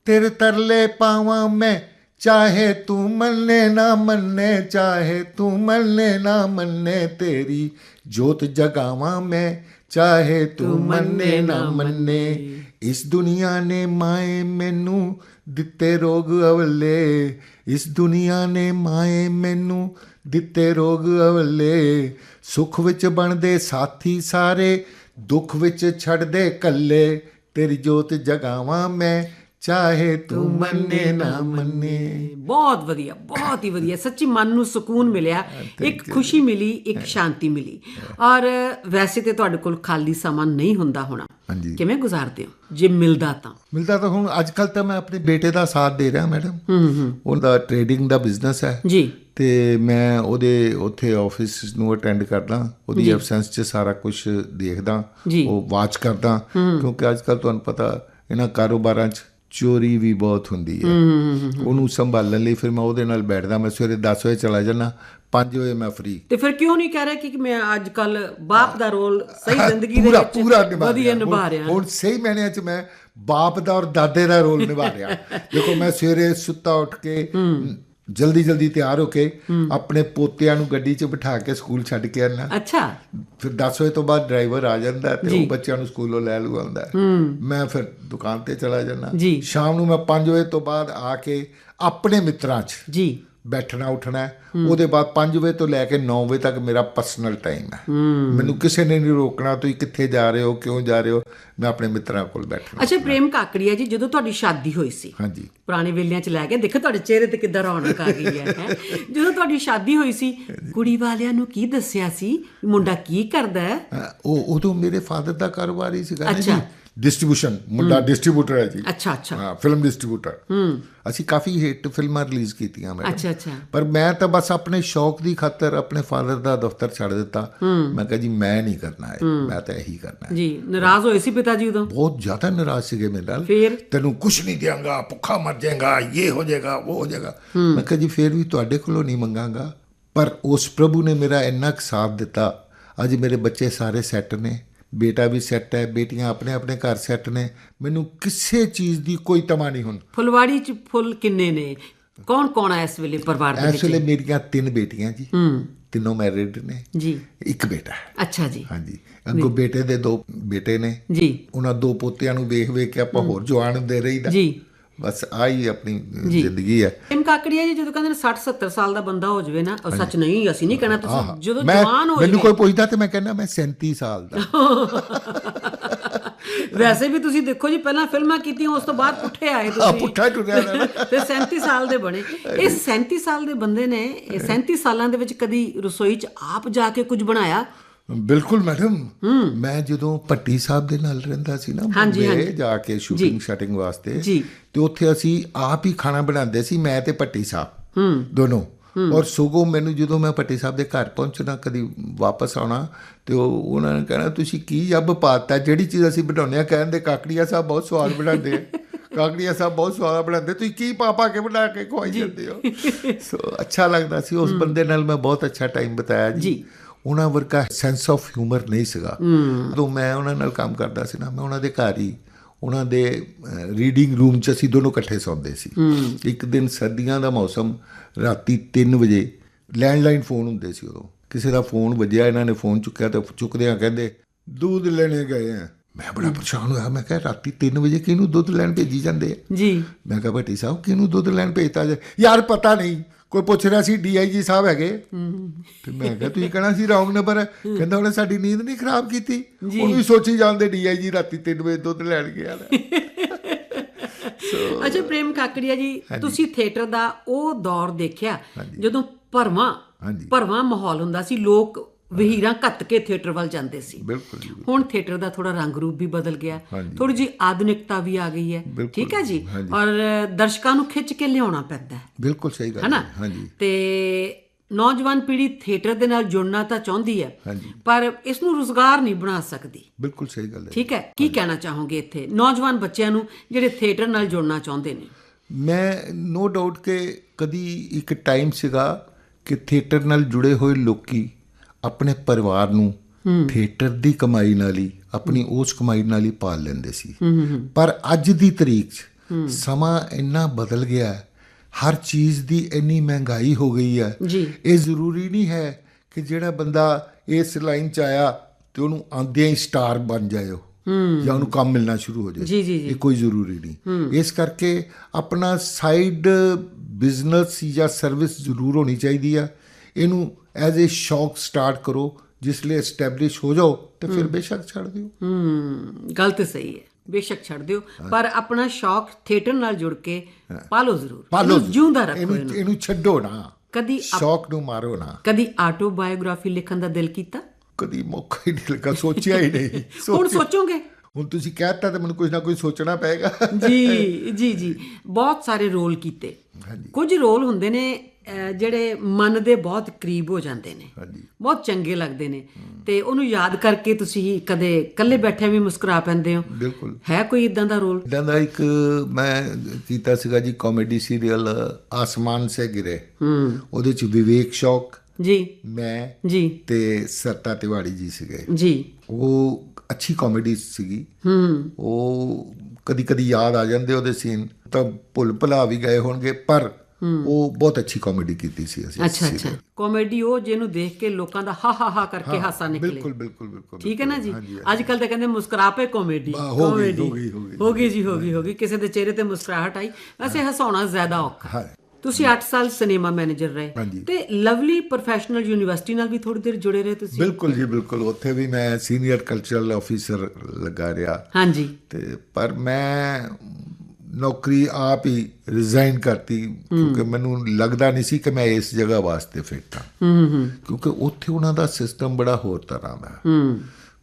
ਤੇਰੇ ਤਰਲੇ ਪਾਵਾਂ ਮੈਂ ਚਾਹੇ ਤੂੰ ਮੰਨੇ ਨਾ ਮੰਨੇ ਚਾਹੇ ਤੂੰ ਮੰਨੇ ਨਾ ਮੰਨੇ ਤੇਰੀ ਜੋਤ ਜਗਾਵਾਂ ਮੈਂ। ਚਾਹੇ ਤੂੰ ਮੰਨੇ ਨਾ ਮੰਨੇ। ਇਸ ਦੁਨੀਆ ਨੇ ਮਾਏ ਮੈਨੂੰ ਦਿੱਤੇ ਰੋਗ ਅਵਲੇ। ਇਸ ਦੁਨੀਆ ਨੇ ਮਾਏ ਮੈਨੂੰ ਦਿੱਤੇ ਰੋਗ ਅਵਲੇ। ਸੁਖ ਵਿੱਚ ਬਣਦੇ ਸਾਥੀ ਸਾਰੇ ਦੁੱਖ ਵਿੱਚ ਛੱਡਦੇ ਕੱਲੇ। ਤੇਰੀ ਜੋਤ ਜਗਾਵਾਂ ਮੈਂ। ਚਾਹੇ ਤੂੰ ਮੰਨੇ ਨਾ ਮੰਨੇ। ਬਹੁਤ ਵਧੀਆ ਬਹੁਤ ਹੀ ਵਧੀਆ। ਸੱਚੀ ਮਨ ਨੂੰ ਸਕੂਨ ਮਿਲਿਆ ਇੱਕ ਖੁਸ਼ੀ ਮਿਲੀ ਇੱਕ ਸ਼ਾਂਤੀ ਮਿਲੀ। ਔਰ ਵੈਸੇ ਤੇ ਤੁਹਾਡੇ ਕੋਲ ਖਾਲੀ ਸਮਾਂ ਨਹੀਂ ਹੁੰਦਾ ਹੋਣਾ। ਕਿਵੇਂ ਗੁਜ਼ਾਰਦੇ ਹੋ? ਜੇ ਮਿਲਦਾ ਤਾਂ। ਮਿਲਦਾ ਤਾਂ ਹੁਣ ਅੱਜ ਕੱਲ ਤਾਂ ਮੈਂ ਆਪਣੇ ਬੇਟੇ ਦਾ ਸਾਥ ਦੇ ਰਿਹਾ ਮੈਡਮ। ਹੂੰ ਹੂੰ ਉਹਦਾ ਟ੍ਰੇਡਿੰਗ ਦਾ ਬਿਜ਼ਨਸ ਹੈ। ਜੀ। ਤੇ ਮੈਂ ਉਹਦੇ ਉੱਥੇ ਆਫਿਸ ਨੂੰ ਅਟੈਂਡ ਕਰਦਾ। ਉਹਦੀ ਐਬਸੈਂਸ 'ਚ ਸਾਰਾ ਕੁਝ ਦੇਖਦਾ। ਉਹ ਵਾਚ ਕਰਦਾ। ਕਿਉਂਕਿ ਅੱਜ ਕੱਲ ਤੁਹਾਨੂੰ ਪਤਾ ਇਹਨਾਂ ਕਾਰੋਬਾਰਾਂ 'ਚ ਚੋਰੀ ਵੀ ਬਹੁਤ ਹੁੰਦੀ ਹੈ। ਉਹਨੂੰ ਸੰਭਾਲਣ ਲਈ ਫਿਰ ਮੈਂ ਉਹਦੇ ਨਾਲ ਬੈਠਦਾ ਮੈਂ ਸਵੇਰੇ 10 ਵਜੇ ਚਲਾ ਜਾਣਾ 5 ਵਜੇ ਮੈਂ ਫ੍ਰੀ ਤੇ ਫਿਰ ਕਿਉਂ ਨਹੀਂ ਕਹਿ ਰਿਹਾ ਕਿ ਮੈਂ ਅੱਜ ਕੱਲ ਬਾਪ ਦਾ ਰੋਲ ਸਹੀ ਜ਼ਿੰਦਗੀ ਦੇ ਪੂਰਾ ਵਿੱਚ ਪੂਰਾ ਨਿਭਾ ਵਧੀਆ ਰਿਹਾ। ਨਿਭਾ ਹੁਣ- ਰਿਹਾ। ਹੁਣ ਸਹੀ ਮੈਨੇ ਚ ਮੈਂ ਬਾਪ ਦਾ ਔਰ ਦਾਦੇ ਦਾ ਰੋਲ ਨਿਭਾ ਰਿਹਾ। ਦੇਖੋ ਮੈਂ ਸਵੇਰੇ ਸੁੱਤਾ ਉੱਠ ਕੇ ਜਲਦੀ ਜਲਦੀ ਤਿਆਰ ਹੋ ਕੇ ਆਪਣੇ ਪੋਤਿਆਂ ਨੂੰ ਗੱਡੀ 'ਚ ਬਿਠਾ ਕੇ ਸਕੂਲ ਛੱਡ ਕੇ ਆਣਾ ਅੱਛਾ। ਫਿਰ 10 ਵਜੇ ਤੋਂ ਬਾਅਦ ਡਰਾਈਵਰ ਆ ਜਾਂਦਾ ਤੇ ਉਹ ਬੱਚਿਆਂ ਨੂੰ ਸਕੂਲੋਂ ਲੈ ਲੂ ਆਉਂਦਾ। ਮੈਂ ਫਿਰ ਦੁਕਾਨ ਤੇ ਚਲਾ ਜਾਂਦਾ। ਸ਼ਾਮ ਨੂੰ ਮੈਂ 5 ਵਜੇ ਤੋਂ ਬਾਅਦ ਆ ਕੇ ਆਪਣੇ ਮਿੱਤਰਾਂ 'ਚ ਜੀ। ਬੈਠਣਾ ਉੱਠਣਾ। ਉਹਦੇ ਬਾਅਦ 5 ਵਜੇ ਤੋਂ ਲੈ ਕੇ 9 ਵਜੇ ਤੱਕ ਮੇਰਾ ਪਰਸਨਲ ਟਾਈਮ ਹੈ। ਮੈਨੂੰ ਕਿਸੇ ਨੇ ਨਹੀਂ ਰੋਕਣਾ ਤੁਸੀਂ ਕਿੱਥੇ ਜਾ ਰਹੇ ਹੋ ਕਿਉਂ ਜਾ ਰਹੇ ਹੋ ਮੈਂ ਆਪਣੇ ਮਿੱਤਰਾਂ ਕੋਲ ਬੈਠਣਾ। ਅੱਛਾ ਪ੍ਰੇਮ ਕਾਕੜੀਆ ਜੀ ਜਦੋਂ ਤੁਹਾਡੀ ਸ਼ਾਦੀ ਹੋਈ ਸੀ ਹਾਂਜੀ। ਪੁਰਾਣੇ ਵੇਲਿਆਂ ਚ ਲੈ ਕੇ ਦੇਖੋ ਤੁਹਾਡੇ ਚਿਹਰੇ ਤੇ ਕਿੱਦਾਂ ਰੌਣਕ ਆ ਗਈ ਹੈ। ਜਦੋਂ ਤੁਹਾਡੀ ਸ਼ਾਦੀ ਹੋਈ ਸੀ ਕੁੜੀ ਵਾਲਿਆਂ ਨੂੰ ਕੀ ਦੱਸਿਆ ਸੀ? ਮੁੰਡਾ ਕੀ ਕਰਦਾ ਹੈ? ਉਹ ਉਦੋਂ ਮੇਰੇ ਫਾਦਰ ਦਾ ਕਾਰੋਬਾਰ ਹੀ ਸੀਗਾ ਜੀ। ਡਿਸਟ੍ਰੀਬਿਊਸ਼ਨ ਮੁੰਡਾ ਡਿਸਟ੍ਰੀਬਿਊਟਰ ਹੈ ਜੀ। ਅੱਛਾ ਅੱਛਾ। ਹਾਂ ਫਿਲਮ ਡਿਸਟ੍ਰੀਬਿਊਟਰ ਅਸੀਂ ਕਾਫੀ ਹਿੱਟ ਫਿਲਮਾਂ ਰਿਲੀਜ਼ ਕੀਤੀਆਂ ਮੈਂ ਅੱਛਾ ਅੱਛਾ। ਪਰ ਮੈਂ ਤਾਂ ਬਸ ਆਪਣੇ ਸ਼ੌਕ ਦੀ ਖਾਤਰ ਆਪਣੇ ਫਾਦਰ ਦਾ ਦਫ਼ਤਰ ਛੱਡ ਦਿੱਤਾ। ਮੈਂ ਕਿਹਾ ਜੀ ਮੈਂ ਨਹੀਂ ਕਰਨਾ ਹੈ। ਮੈਂ ਤਾਂ ਇਹੀ ਕਰਨਾ ਹੈ। ਜੀ ਨਾਰਾਜ਼ ਹੋਏ ਸੀ ਪਿਤਾ ਜੀ ਉਦੋਂ? ਬਹੁਤ ਜ਼ਿਆਦਾ ਨਾਰਾਜ਼ ਸੀਗੇ ਮੇਰੇ ਨਾਲ। ਫਿਰ? ਤੈਨੂੰ ਕੁਝ ਨਹੀਂ ਦਿਆਂਗਾ ਭੁੱਖਾ ਮਰ ਜਾਏਗਾ ਇਹ ਹੋ ਜਾਏਗਾ ਉਹ ਹੋ ਜਾਏਗਾ। ਮੈਂ ਕਿਹਾ ਜੀ ਫੇਰ ਵੀ ਤੁਹਾਡੇ ਕੋਲੋਂ ਨਹੀਂ ਮੰਗਾਂਗਾ। ਪਰ ਉਸ ਪ੍ਰਭੂ ਨੇ ਮੇਰਾ ਇੰਨਾ ਸਾਥ ਦਿੱਤਾ। ਅੱਜ ਮੇਰੇ ਬੱਚੇ ਸਾਰੇ ਸੈੱਟ ਨੇ। ਬੇਟਾ ਵੀ ਸੈੱਟ ਹੈ ਬੇਟੀਆਂ ਆਪਣੇ ਆਪਣੇ ਘਰ ਸੈੱਟ ਨੇ। ਮੈਨੂੰ ਕਿਸੇ ਚੀਜ਼ ਦੀ ਕੋਈ ਤਮਾ ਨਹੀਂ ਹੁਣ। ਫੁਲਵਾੜੀ ਚ ਫੁੱਲ ਕਿੰਨੇ ਨੇ? ਕੌਣ ਕੌਣ ਆ ਇਸ ਵੇਲੇ ਪਰਿਵਾਰ ਦੇ ਇਸ ਵਿੱਚ? ਵੇਲੇ ਮੇਰੀਆਂ ਤਿੰਨ ਬੇਟੀਆਂ ਜੀ। ਹੂੰ। ਤਿੰਨੋਂ ਮੈਰਿਡ ਨੇ। ਜੀ। ਇੱਕ ਬੇਟਾ ਹੈ। ਅੱਛਾ ਜੀ। ਹਾਂਜੀ। ਅੱਗੋਂ ਬੇਟੇ ਦੇ ਦੋ ਬੇਟੇ ਨੇ। ਜੀ। ਉਹਨਾਂ ਦੋ ਪੋਤਿਆਂ ਨੂੰ ਵੇਖ ਵੇਖ ਕੇ ਆਪਾਂ ਹੋਰ ਜਵਾਨ ਹੁੰਦੇ ਰਹੀਦਾ। ਜੀ। ਬਸ ਆਹੀ ਆਪਣੀ ਜ਼ਿੰਦਗੀ ਹੈ। ਟਿਮ ਕਾਕੜੀਆ ਜੀ ਜਦੋਂ ਕਹਿੰਦੇ ਨੇ 60 70 ਸਾਲ ਦਾ ਬੰਦਾ ਹੋ ਜਾਵੇ ਨਾ ਉਹ ਸੱਚ ਨਹੀਂ ਅਸੀਂ ਨਹੀਂ ਕਹਿਣਾ ਤੁਸੀਂ ਜਦੋਂ ਜਵਾਨ ਹੋ ਮੈਨੂੰ ਕੋਈ ਪੁੱਛਦਾ ਤੇ ਮੈਂ ਕਹਿੰਦਾ ਮੈਂ 37 ਸਾਲ ਦਾ। ਵੈਸੇ ਵੀ ਤੁਸੀਂ ਦੇਖੋ ਜੀ ਪਹਿਲਾਂ ਫਿਲਮਾਂ ਕੀਤੀਆਂ ਉਸ ਤੋਂ ਬਾਅਦ ਪੁੱਠੇ ਆਏ ਆ ਤੁਸੀਂ। ਪੁੱਠਾ ਟੁਰਿਆ ਰਹਿਣਾ। ਤੇ 37 ਸਾਲ ਦੇ ਬਣੇ। ਇਹ 37 ਸਾਲ ਦੇ ਬੰਦੇ ਨੇ ਇਹ 37 ਸਾਲਾਂ ਦੇ ਵਿੱਚ ਕਦੀ ਰਸੋਈ 'ਚ ਆਪ ਜਾ ਕੇ ਕੁਝ ਬਣਾਇਆ? ਬਿਲਕੁਲ ਮੈਡਮ। ਮੈਂ ਜਦੋਂ ਭੱਟੀ ਸਾਹਿਬ ਦੇ ਨਾਲ ਰਹਿੰਦਾ ਸੀ ਨਾ ਬੰਬੇ। ਜਾ ਕੇ ਸ਼ੂਟਿੰਗ ਸ਼ਟਿੰਗ ਵਾਸਤੇ। ਤੇ ਉੱਥੇ ਅਸੀਂ ਆਪ ਹੀ ਖਾਣਾ ਬਣਾਉਂਦੇ ਸੀ ਮੈਂ ਤੇ ਭੱਟੀ ਸਾਹਿਬ। ਦੋਨੋਂ। ਔਰ ਸਗੋਂ ਮੈਨੂੰ ਜਦੋਂ ਮੈਂ ਭੱਟੀ ਸਾਹਿਬ ਦੇ ਘਰ ਪਹੁੰਚਣਾ ਕਦੀ ਵਾਪਸ ਆਉਣਾ ਤੇ ਉਹ ਉਹਨਾਂ ਨੇ ਕਹਿਣਾ ਤੁਸੀਂ ਕੀ ਜੱਬ ਪਾਤਾ? ਜਿਹੜੀ ਚੀਜ਼ ਅਸੀਂ ਬਣਾਉਂਦੇ ਆ ਕਹਿੰਦੇ ਕਾਕੜੀਆ ਸਾਹਿਬ ਬਹੁਤ ਸਵਾਦ ਬਣਾਉਂਦੇ ਆ। ਕਾਕੜੀਆ ਸਾਹਿਬ ਬਹੁਤ ਸਵਾਦ ਬਣਾਉਂਦੇ। ਤੁਸੀਂ ਕੀ ਪਾ ਪਾ ਕੇ ਬਣਾ ਕੇ ਖਵਾਈ ਜਾਂਦੇ ਹੋ? ਸੋ ਅੱਛਾ ਲੱਗਦਾ ਸੀ। ਉਸ ਬੰਦੇ ਨਾਲ ਮੈਂ ਬਹੁਤ ਅੱਛਾ ਟਾਈਮ ਬਿਤਾਇਆ ਜੀ। ਉਹਨਾਂ ਵਰਗਾ ਸੈਂਸ ਆਫ ਹਿਊਮਰ ਨਹੀਂ ਸੀਗਾ। ਜਦੋਂ ਮੈਂ ਉਹਨਾਂ ਨਾਲ ਕੰਮ ਕਰਦਾ ਸੀ ਨਾ ਮੈਂ ਉਹਨਾਂ ਦੇ ਘਰ ਹੀ ਉਹਨਾਂ ਦੇ ਰੀਡਿੰਗ ਰੂਮ 'ਚ ਅਸੀਂ ਦੋਨੋਂ ਇਕੱਠੇ ਸੌਂਦੇ ਸੀ। ਇੱਕ ਦਿਨ ਸਰਦੀਆਂ ਦਾ ਮੌਸਮ ਰਾਤੀ 3 ਵਜੇ ਲੈਂਡਲਾਈਨ ਫੋਨ ਹੁੰਦੇ ਸੀ ਉਦੋਂ। ਕਿਸੇ ਦਾ ਫੋਨ ਵੱਜਿਆ ਇਹਨਾਂ ਨੇ ਫੋਨ ਚੁੱਕਿਆ ਤੇ ਚੁੱਕਦਿਆਂ ਕਹਿੰਦੇ ਦੁੱਧ ਲੈਣੇ ਗਏ ਆ। ਮੈਂ ਬੜਾ ਪਰੇਸ਼ਾਨ ਹੋਇਆ ਮੈਂ ਕਿਹਾ ਰਾਤੀ 3 ਵਜੇ ਕਿਹਨੂੰ ਦੁੱਧ ਲੈਣ ਭੇਜੀ ਜਾਂਦੇ ਆ? ਜੀ। ਮੈਂ ਕਿਹਾ ਭੱਟੀ ਸਾਹਿਬ ਕਿਹਨੂੰ ਦੁੱਧ ਲੈਣ ਭੇਜਤਾ ਜੇ? ਯਾਰ ਪਤਾ ਨਹੀਂ। ਕੋਈ ਪੁੱਛ ਰਿਹਾ ਸੀ ਡੀਆਈਜੀ ਸਾਹਿਬ ਹੈਗੇ। ਤੇ ਮੈਂ ਕਿਹਾ ਤੁਸੀਂ ਕਹਿਣਾ ਸੀ ਰੌਂਗ ਨੰਬਰ ਹੈ। ਕਹਿੰਦਾ ਉਹਨੇ ਸਾਡੀ ਨੀਂਦ ਨਹੀਂ ਖਰਾਬ ਕੀਤੀ। ਉਹਨੂੰ ਵੀ ਸੋਚੀ ਜਾਂਦੇ ਡੀਆਈਜੀ ਰਾਤੀ 3 ਵਜੇ ਦੁੱਧ ਲੈਣ ਗਿਆ ਨਾ ਅੱਛਾ ਪ੍ਰੇਮ ਕਾਕੜੀਆ ਜੀ ਤੁਸੀਂ ਥੀਏਟਰ ਦਾ ਉਹ ਦੌਰ ਦੇਖਿਆ ਜਦੋਂ ਭਰਵਾਂ। ਭਰਵਾਂ ਮਾਹੌਲ ਹੁੰਦਾ ਸੀ ਲੋਕ ਵਹੀਰਾਂ ਘੱਟ ਕੇ ਥੀਏਟਰ ਵੱਲ ਜਾਂਦੇ ਸੀ। ਬਿਲਕੁਲ ਜੀ ਹੁਣ ਥੀਏਟਰ ਦਾ ਥੋੜਾ ਰੰਗ ਰੂਪ ਵੀ ਬਦਲ ਗਿਆ। ਥੋੜੀ ਜੀ ਆਧੁਨਿਕਤਾ ਵੀ ਆ ਗਈ ਹੈ। ਠੀਕ ਹੈ ਜੀ। ਔਰ ਦਰਸ਼ਕਾਂ ਨੂੰ ਖਿੱਚ ਕੇ ਲਿਆਉਣਾ ਪੈਂਦਾ ਹੈ। ਬਿਲਕੁਲ ਸਹੀ ਗੱਲ ਹੈ। ਹਾਂਜੀ। ਤੇ ਨੌਜਵਾਨ ਪੀੜ੍ਹੀ ਥੀਏਟਰ ਦੇ ਨਾਲ ਜੁੜਨਾ ਤਾਂ ਚਾਹੁੰਦੀ ਹੈ ਪਰ ਇਸ ਨੂੰ ਰੁਜ਼ਗਾਰ ਨਹੀਂ ਬਣਾ ਸਕਦੀ। ਬਿਲਕੁਲ ਸਹੀ ਗੱਲ ਹੈ। ਠੀਕ ਹੈ? ਕੀ ਕਹਿਣਾ ਚਾਹੋਗੇ ਇੱਥੇ? ਨੌਜਵਾਨ ਬੱਚਿਆਂ ਨੂੰ ਜਿਹੜੇ ਥੀਏਟਰ ਨਾਲ ਜੁੜਨਾ ਚਾਹੁੰਦੇ ਨੇ। ਮੈਂ ਨੋ ਡਾਊਟ ਕਿ ਕਦੀ ਇੱਕ ਟਾਈਮ ਸੀਗਾ ਕਿ ਥੀਏਟਰ ਨਾਲ ਜੁੜੇ ਹੋਏ ਲੋਕੀ ਆਪਣੇ ਪਰਿਵਾਰ ਨੂੰ ਥੀਏਟਰ ਦੀ ਕਮਾਈ ਨਾਲ ਹੀ ਆਪਣੀ ਉਸ ਕਮਾਈ ਨਾਲ ਹੀ ਪਾਲ ਲੈਂਦੇ ਸੀ। ਪਰ ਅੱਜ ਦੀ ਤਰੀਕ 'ਚ ਸਮਾਂ ਇੰਨਾ ਬਦਲ ਗਿਆ ਹੈ ਹਰ ਚੀਜ਼ ਦੀ ਇੰਨੀ ਮਹਿੰਗਾਈ ਹੋ ਗਈ ਹੈ। ਇਹ ਜ਼ਰੂਰੀ ਨਹੀਂ ਹੈ ਕਿ ਜਿਹੜਾ ਬੰਦਾ ਇਸ ਲਾਈਨ 'ਚ ਆਇਆ ਤੇ ਉਹਨੂੰ ਆਂਦਿਆਂ ਹੀ ਸਟਾਰ ਬਣ ਜਾਇਓ ਜਾਂ ਉਹਨੂੰ ਕੰਮ ਮਿਲਣਾ ਸ਼ੁਰੂ ਹੋ ਜਾਏ। ਇਹ ਕੋਈ ਜ਼ਰੂਰੀ ਨਹੀਂ। ਇਸ ਕਰਕੇ ਆਪਣਾ ਸਾਈਡ ਬਿਜ਼ਨਸ ਜਾਂ ਸਰਵਿਸ ਜ਼ਰੂਰ ਹੋਣੀ ਚਾਹੀਦੀ ਆ। ਇਹਨੂੰ ਐਜ਼ ਅ ਸ਼ੌਕ ਸਟਾਰਟ ਕਰੋ ਜਿਸ ਲਈ ਐਸਟੈਬਲਿਸ਼ ਹੋ ਜਾਓ ਤੇ ਫਿਰ ਬੇਸ਼ੱਕ ਛੱਡ ਦਿਓ। ਹੂੰ ਗੱਲ ਤੇ ਸਹੀ ਹੈ। ਬੇਸ਼ੱਕ ਛੱਡ ਦਿਓ। ਪਰ ਆਪਣਾ ਸ਼ੌਕ ਥੀਏਟਰ ਨਾਲ ਜੁੜ ਕੇ ਪਾਲੋ ਜ਼ਰੂਰ। ਪਾਲੋ ਇਹਨੂੰ ਜਿਉਂਦਾ ਰੱਖੋ ਇਹਨੂੰ ਛੱਡੋ ਨਾ। ਕਦੀ ਸ਼ੌਕ ਨੂੰ ਮਾਰੋ ਨਾ। ਕਦੀ ਆਟੋਬਾਇਓਗ੍ਰਾਫੀ ਲਿਖਣ ਦਾ ਦਿਲ ਕੀਤਾ? ਕਦੀ ਮੌਕਾ ਹੀ ਨਹੀਂ ਲੱਗਾ ਸੋਚਿਆ ਹੀ ਨਹੀਂ। ਹੁਣ ਸੋਚੋਗੇ? ਹੁਣ ਤੁਸੀਂ ਕਹਿਤਾ ਤੇ ਮੈਨੂੰ ਕੁਝ ਨਾ ਕੁਝ ਸੋਚਣਾ ਪਏਗਾ। ਜੀ ਜੀ ਜੀ। ਬਹੁਤ ਸਾਰੇ ਰੋਲ ਕੀਤੇ। ਕੁਝ ਰੋਲ ਹੁੰਦੇ ਨੇ ਜਿਹੜੇ ਮਨ ਦੇ ਬਹੁਤ ਕਰੀਬ ਹੋ ਜਾਂਦੇ ਨੇ। ਹਾਂਜੀ। ਬਹੁਤ ਚੰਗੇ ਲੱਗਦੇ ਨੇ। ਤੇ ਉਹਨੂੰ ਯਾਦ ਕਰਕੇ ਤੁਸੀਂ ਕਦੇ ਇਕੱਲੇ ਬੈਠੇ ਵੀ ਮੁਸਕਰਾ ਪੈਂਦੇ ਹੋ। ਬਿਲਕੁਲ। ਹੈ ਕੋਈ ਇਦਾਂ ਦਾ ਰੋਲ? ਇਦਾਂ ਦਾ ਇੱਕ ਮੈਂ ਕੀਤਾ ਸੀਗਾ ਜੀ ਕਾਮੇਡੀ ਸੀਰੀਅਲ ਆਸਮਾਨ ਸੇ ਗਿਰੇ। ਹੂੰ। ਉਹਦੇ ਚ ਵਿਵੇਕ ਸ਼ੌਕ ਜੀ। ਮੈਂ ਜੀ। ਤੇ ਸਰਤਾ ਤਿਵਾੜੀ ਜੀ ਸੀਗੇ। ਜੀ। ਉਹ ਅੱਛੀ ਕਾਮੇਡੀ ਸੀਗੀ। ਹੂੰ। ਉਹ ਕਦੀ ਕਦੀ ਯਾਦ ਆ ਜਾਂਦੇ ਉਹਦੇ ਸੀਨ ਤਾਂ ਭੁੱਲ ਭੁਲਾ ਵੀ ਗਏ ਹੋਣਗੇ ਪਰ ਉਹ ਬਹੁਤ ਅੱਛੀ ਕਾਮੇਡੀ ਕੀਤੀ ਸੀ ਅਸੀਂ ਅੱਛਾ ਅੱਛਾ। ਕਾਮੇਡੀ ਉਹ ਜਿਹਨੂੰ ਦੇਖ ਕੇ ਲੋਕਾਂ ਦਾ ਹਾ ਹਾ ਹਾ ਕਰਕੇ ਹਾਸਾ ਨਿਕਲੇ। ਬਿਲਕੁਲ ਬਿਲਕੁਲ ਬਿਲਕੁਲ ਠੀਕ ਹੈ ਨਾ ਜੀ? ਅੱਜ ਕੱਲ ਤਾਂ ਕਹਿੰਦੇ ਮੁਸਕਰਾ ਪਏ ਕਾਮੇਡੀ ਬਾ, ਹੋ ਗਈ, ਹੋ ਗਈ, ਹੋ ਗਈ। ਹੋ ਗਈ ਜੀ ਹੋ ਗਈ ਹੋ ਗਈ। ਕਿਸੇ ਦੇ ਚਿਹਰੇ ਤੇ ਮੁਸਕਰਾਹਟ ਆਈ। ਵੈਸੇ ਹਸਾਉਣਾ ਜ਼ਿਆਦਾ ਔਖਾ। ਹਾਂ। ਤੁਸੀਂ 8 ਸਾਲ ਸਿਨੇਮਾ ਮੈਨੇਜਰ ਰਹੇ। ਤੇ ਲਵਲੀ ਪ੍ਰੋਫੈਸ਼ਨਲ ਯੂਨੀਵਰਸਿਟੀ ਨਾਲ ਵੀ ਥੋੜੀ ਦੇਰ ਜੁੜੇ ਰਹੇ ਤੁਸੀਂ? ਬਿਲਕੁਲ ਜੀ ਬਿਲਕੁਲ। ਉੱਥੇ ਵੀ ਮੈਂ ਸੀਨੀਅਰ ਕਲਚਰਲ ਆਫੀਸਰ ਲੱਗਾ ਰਿਹਾ। ਹਾਂਜੀ। ਤੇ ਪਰ ਮੈਂ ਨੌਕਰੀ ਆਪ ਹੀ ਰਿਜ਼ਾਈਨ ਕਰਤੀ ਕਿਉਂਕਿ ਮੈਨੂੰ ਲੱਗਦਾ ਨਹੀਂ ਸੀ ਕਿ ਮੈਂ ਇਸ ਜਗ੍ਹਾ ਵਾਸਤੇ ਫਿੱਟ ਹਾਂ। ਹੂੰ ਹੂੰ ਕਿਉਂਕਿ ਉੱਥੇ ਉਹਨਾਂ ਦਾ ਸਿਸਟਮ ਬੜਾ ਹੋਰ ਤਰ੍ਹਾਂ ਦਾ।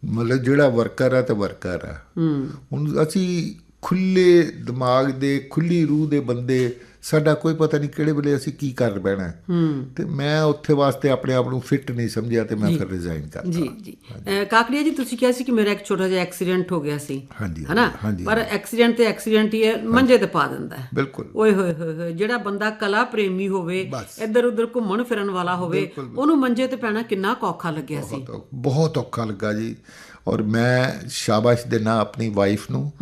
ਮਤਲਬ ਜਿਹੜਾ ਵਰਕਰ ਹੈ ਤੇ ਵਰਕਰ ਹੈ ਹੂੰ। ਹੁਣ ਅਸੀਂ ਖੁੱਲੇ ਦਿਮਾਗ ਦੇ ਖੁੱਲੀ ਰੂਹ ਦੇ ਬੰਦੇ ਸਾਡਾ ਕੋਈ ਪਤਾ ਨਹੀਂ ਕਿਹੜੇ ਵੇਲੇ ਅਸੀਂ ਕੀ ਕਰ ਬਹਿਣਾ ਤੇ ਮੈਂ ਉੱਥੇ ਵਾਸਤੇ ਆਪਣੇ ਆਪ ਨੂੰ ਫਿੱਟ ਨਹੀਂ ਸਮਝਿਆ ਤੇ ਮੈਂ ਫਿਰ ਰਿਜ਼ਾਈਨ ਕਰਤਾ। ਜੀ ਜੀ। ਕਾਕੜੀਆ ਜੀ ਤੁਸੀਂ ਕਿਹਾ ਸੀ ਕਿ ਮੇਰਾ ਇੱਕ ਛੋਟਾ ਜਿਹਾ ਐਕਸੀਡੈਂਟ ਹੋ ਗਿਆ ਸੀ। ਹਾਂਜੀ ਹਨਾ? ਪਰ ਐਕਸੀਡੈਂਟ ਤੇ ਐਕਸੀਡੈਂਟ ਹੀ ਹੈ ਮੰਜੇ ਤੇ ਪਾ ਦਿੰਦਾ ਹੈ। ਬਿਲਕੁਲ। ਓਏ ਹੋਏ ਹੋਏ ਜਿਹੜਾ ਬੰਦਾ ਕਲਾ ਪ੍ਰੇਮੀ ਹੋਵੇ। ਇੱਧਰ ਉੱਧਰ ਘੁੰਮਣ ਫਿਰਨ ਵਾਲਾ ਹੋਵੇ ਉਹਨੂੰ ਮੰਜੇ ਤੇ ਪੈਣਾ ਕਿੰਨਾ ਔਖਾ ਲੱਗਿਆ ਸੀ। ਬਹੁਤ ਔਖਾ ਲੱਗਾ ਜੀ। ਔਰ ਮੈਂ ਸ਼ਾਬਾਸ਼ ਦੇਣਾ ਆਪਣੀ ਵਾਈਫ ਨੂੰ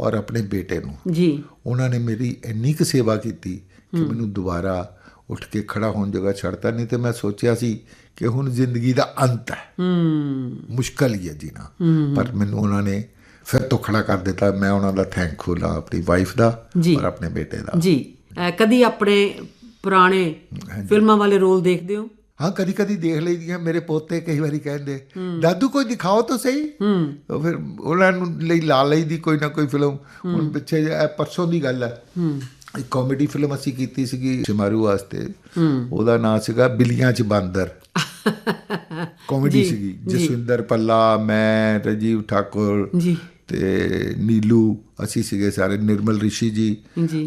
ਔਰ ਆਪਣੇ ਬੇਟੇ ਨੂੰ। ਜੀ। ਉਹਨਾਂ ਨੇ ਮੇਰੀ ਇੰਨੀ ਕੁ ਸੇਵਾ ਕੀਤੀ ਕਿ ਮੈਨੂੰ ਦੁਬਾਰਾ ਉੱਠ ਕੇ ਖੜਾ ਹੋਣ ਜਗ੍ਹਾ ਛੱਡਤਾ। ਨਹੀਂ ਤੇ ਮੈਂ ਸੋਚਿਆ ਸੀ ਕਿ ਹੁਣ ਜ਼ਿੰਦਗੀ ਦਾ ਅੰਤ ਹੈ। ਹੂੰ। ਮੁਸ਼ਕਲ ਹੀ ਹੈ ਜੀਣਾ ਪਰ ਮੈਨੂੰ ਉਹਨਾਂ ਨੇ ਫਿਰ ਤੋਂ ਖੜਾ ਕਰ ਦਿੱਤਾ। ਮੈਂ ਉਹਨਾਂ ਦਾ ਥੈਂਕਫੁਲ ਹਾਂ ਆਪਣੀ ਵਾਈਫ ਦਾ। ਔਰ ਆਪਣੇ ਬੇਟੇ ਦਾ। ਜੀ। ਕਦੀ ਆਪਣੇ ਪੁਰਾਣੇ ਫਿਲਮਾਂ ਵਾਲੇ ਰੋਲ ਦੇਖਦੇ ਹੋ? ਹਾਂ ਕਦੀ ਕਦੀ ਦੇਖ ਲਈਦੀਆਂ ਮੇਰੇ ਪੋਤੇ ਕਈ ਵਾਰੀ ਕਹਿੰਦੇ ਦਾਦੂ ਕੋਈ ਦਿਖਾਓ ਤਾਂ ਸਹੀ। ਹੂੰ। ਫਿਰ ਉਹਨਾਂ ਨੂੰ ਲਈ ਲਾ ਲਈ ਦੀ ਕੋਈ ਨਾ ਕੋਈ ਫਿਲਮ। ਹੁਣ ਪਿੱਛੇ ਪਰਸੋਂ ਦੀ ਗੱਲ ਹੈ। ਇੱਕ ਕਾਮੇਡੀ ਫਿਲਮ ਅਸੀਂ ਕੀਤੀ ਸੀਗੀ ਸ਼ਮਾਰੂ ਵਾਸਤੇ। ਉਹਦਾ ਨਾਮ ਸੀਗਾ ਬਿੱਲੀਆਂ ਚ ਬਾਂਦਰ। ਕਾਮੇਡੀ ਸੀਗੀ। ਜਸਵਿੰਦਰ ਪੱਲਾ ਮੈਂ ਰਜੀਵ ਠਾਕੁਰ ਜੀ। ਤੇ ਨੀਲੂ ਅਸੀਂ ਸੀਗੇ ਸਾਰੇ। ਨਿਰਮਲ ਰਿਸ਼ੀ ਜੀ।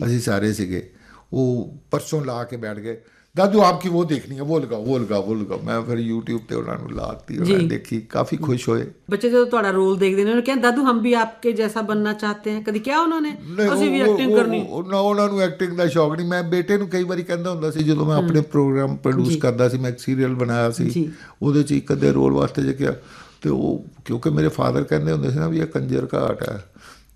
ਅਸੀਂ ਸਾਰੇ ਸੀਗੇ। वो ਪਰਸੋਂ ਲਾ ਕੇ ਬੈਠ ਗਏ। ਦਾਦੂ ਆਪਕੀ ਉਹ ਦੇਖਣੀ ਹੈ? ਉਹ ਲਗਾਓ ਉਹ ਲਗਾਓ ਉਹ ਲਗਾਓ। ਮੈਂ ਫਿਰ YouTube ਤੇ ਉਹਨਾਂ ਨੂੰ ਲਾਤੀ ਉਹਨਾਂ ਨੇ ਦੇਖੀ ਕਾਫੀ ਖੁਸ਼ ਹੋਏ। ਬੱਚੇ ਜਦੋਂ ਤੁਹਾਡਾ ਰੋਲ ਦੇਖਦੇ ਨੇ ਉਹਨਾਂ ਕਹਿੰਦੇ ਦਾਦੂ ਹਮ ਵੀ ਆਪਕੇ ਜੈਸਾ ਬੰਨਣਾ ਚਾਹਤੇ ਹੈ? ਕਦੀ ਕਿਹਾ ਉਹਨਾਂ ਨੇ? ਅਸੀਂ ਵੀ ਐਕਟਿੰਗ ਕਰਨੀ। ਨਾ ਉਹਨਾਂ ਨੂੰ ਐਕਟਿੰਗ ਦਾ ਸ਼ੌਕ ਨਹੀਂ। ਮੈਂ ਬੇਟੇ ਨੂੰ ਕਈ ਵਾਰੀ ਕਹਿੰਦਾ ਹੁੰਦਾ ਸੀ ਜਦੋਂ ਮੈਂ ਆਪਣੇ ਪ੍ਰੋਗਰਾਮ ਪ੍ਰੋਡਿਊਸ ਕਰਦਾ ਸੀ ਮੈਂ ਇੱਕ ਸੀਰੀਅਲ ਬਣਾਇਆ ਸੀ ਉਹਦੇ 'ਚ ਇੱਕ ਅੱਧੇ ਰੋਲ ਵਾਸਤੇ ਜੇ ਕਿਹਾ ਤੇ ਉਹ ਕਿਉਂਕਿ ਮੇਰੇ ਫਾਦਰ ਕਹਿੰਦੇ ਹੁੰਦੇ ਸੀ ਨਾ ਵੀ ਇਹ ਕੰਜਰ ਘਾਟ ਹੈ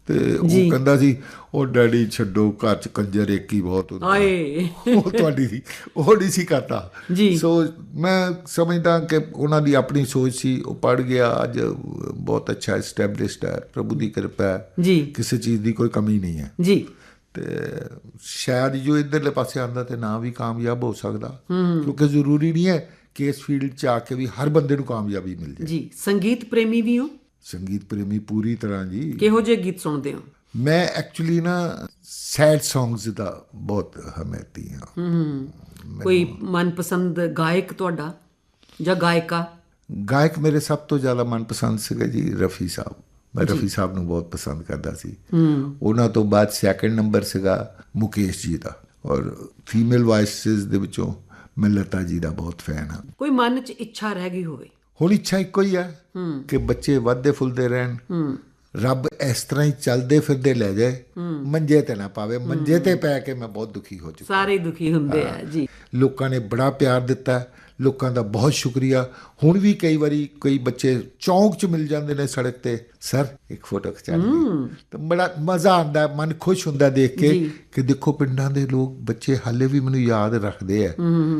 ਤੇ ਉਹ ਕਹਿੰਦਾ ਸੀ ਉਹ ਡੈਡੀ ਛੱਡੋ ਘਰ ਚ ਕੰਜਰ ਇੱਕ ਹੀ ਬਹੁਤ ਹੁੰਦਾ। ਆਏ ਉਹ ਤੁਹਾਡੀ ਸੀ ਉਹ ਨਹੀਂ ਸੀ ਕਰਦਾ। ਸੋ ਮੈਂ ਸਮਝਦਾ ਕਿ ਉਹਨਾਂ ਦੀ ਆਪਣੀ ਸੋਚ ਸੀ ਉਹ ਪੜ ਗਿਆ ਅੱਜ ਬਹੁਤ ਅੱਛਾ ਐਸਟੈਬਲਿਸ਼ਡ ਹੈ ਪ੍ਰਭੂ ਦੀ ਕਿਰਪਾ ਹੈ। ਜੀ। ਕਿਸੇ ਚੀਜ਼ ਦੀ ਕੋਈ ਕਮੀ ਨਹੀਂ ਹੈ। ਜੀ। ਤੇ ਸ਼ਾਇਦ ਜੋ ਇਧਰਲੇ ਪਾਸੇ ਆਂਦਾ ਤੇ ਨਾ ਵੀ ਕਾਮਯਾਬ ਹੋ ਸਕਦਾ। ਕਿਉਂਕਿ ਜ਼ਰੂਰੀ ਨਹੀਂ ਹੈ ਕਿ ਇਸ ਫੀਲਡ 'ਚ ਆ ਕੇ ਵੀ ਹਰ ਬੰਦੇ ਨੂੰ ਕਾਮਯਾਬੀ ਮਿਲ ਜਾਏ। ਜੀ। ਸੰਗੀਤ ਪ੍ਰੇਮੀ ਵੀ ਹੋ? ਸੰਗੀਤ ਪ੍ਰੇਮੀ ਪੂਰੀ ਤਰ੍ਹਾਂ ਜੀ। ਕਿਹੋ ਜਿਹੇ ਗੀਤ ਸੁਣਦੇ ਹੋ? ਮੈਂ ਐਕਚੁਅਲੀ ਨਾ ਸੈਡ ਸੌਂਗਸ ਦਾ ਬਹੁਤ ਹਮੇਤੀ ਹਾਂ। ਕੋਈ ਮਨਪਸੰਦ ਗਾਇਕ ਤੁਹਾਡਾ ਜਾਂ ਗਾਇਕਾ? ਗਾਇਕ ਮੇਰੇ ਸਭ ਤੋਂ ਜ਼ਿਆਦਾ ਮਨਪਸੰਦ ਸੀਗੇ ਜੀ ਰਫੀ ਸਾਹਿਬ। ਮੈਂ ਰਫੀ ਸਾਹਿਬ ਨੂੰ ਬਹੁਤ ਪਸੰਦ ਕਰਦਾ ਸੀ। ਉਹਨਾਂ ਤੋਂ ਬਾਅਦ ਸੈਕੰਡ ਨੰਬਰ ਸੀਗਾ ਮੁਕੇਸ਼ ਜੀ ਦਾ ਔਰ ਫੀਮੇਲ ਵਾਇਸਸ ਦੇ ਵਿੱਚੋਂ ਮੈਂ ਲਤਾ ਜੀ ਦਾ ਬਹੁਤ ਫੈਨ ਹਾਂ। ਕੋਈ ਮਨ 'ਚ ਇੱਛਾ ਰਹਿ ਗਈ ਹੋਵੇ? ਹੁਣ ਇੱਛਾ ਇੱਕੋ ਹੀ ਹੈ। ਕਿ ਬੱਚੇ ਵੱਧਦੇ ਫੁੱਲਦੇ ਰਹਿਣ। ਰੱਬ ਇਸ ਤਰ੍ਹਾਂ ਹੀ ਚੱਲਦੇ ਫਿਰਦੇ ਲੈ ਜਾਏ। ਮੰਜੇ ਤੇ ਨਾ ਪਾਵੇ। ਮੰਜੇ ਤੇ ਪੈ ਕੇ ਮੈਂ ਬਹੁਤ ਦੁਖੀ ਹੋ ਚੁੱਕਾ। ਸਾਰੇ ਦੁਖੀ ਹੁੰਦੇ ਆ ਜੀ। ਲੋਕਾਂ ਨੇ ਬੜਾ ਪਿਆਰ ਦਿੱਤਾ। ਲੋਕਾਂ ਦਾ ਬਹੁਤ ਸ਼ੁਕਰੀਆ। ਹੁਣ ਵੀ ਕਈ ਵਾਰੀ ਕਈ ਬੱਚੇ ਚੌਂਕ 'ਚ ਮਿਲ ਜਾਂਦੇ ਨੇ ਸੜਕ ਤੇ। ਸਰ ਇੱਕ ਫੋਟੋ ਖਿਚਾਣੀ ਤਾਂ ਬੜਾ ਮਜ਼ਾ ਆਉਂਦਾ ਮਨ ਖੁਸ਼ ਹੁੰਦਾ ਦੇਖ ਕੇ ਕਿ ਦੇਖੋ ਪਿੰਡਾਂ ਦੇ ਲੋਕ ਬੱਚੇ ਹਾਲੇ ਵੀ ਮੈਨੂੰ ਯਾਦ ਰੱਖਦੇ ਆ।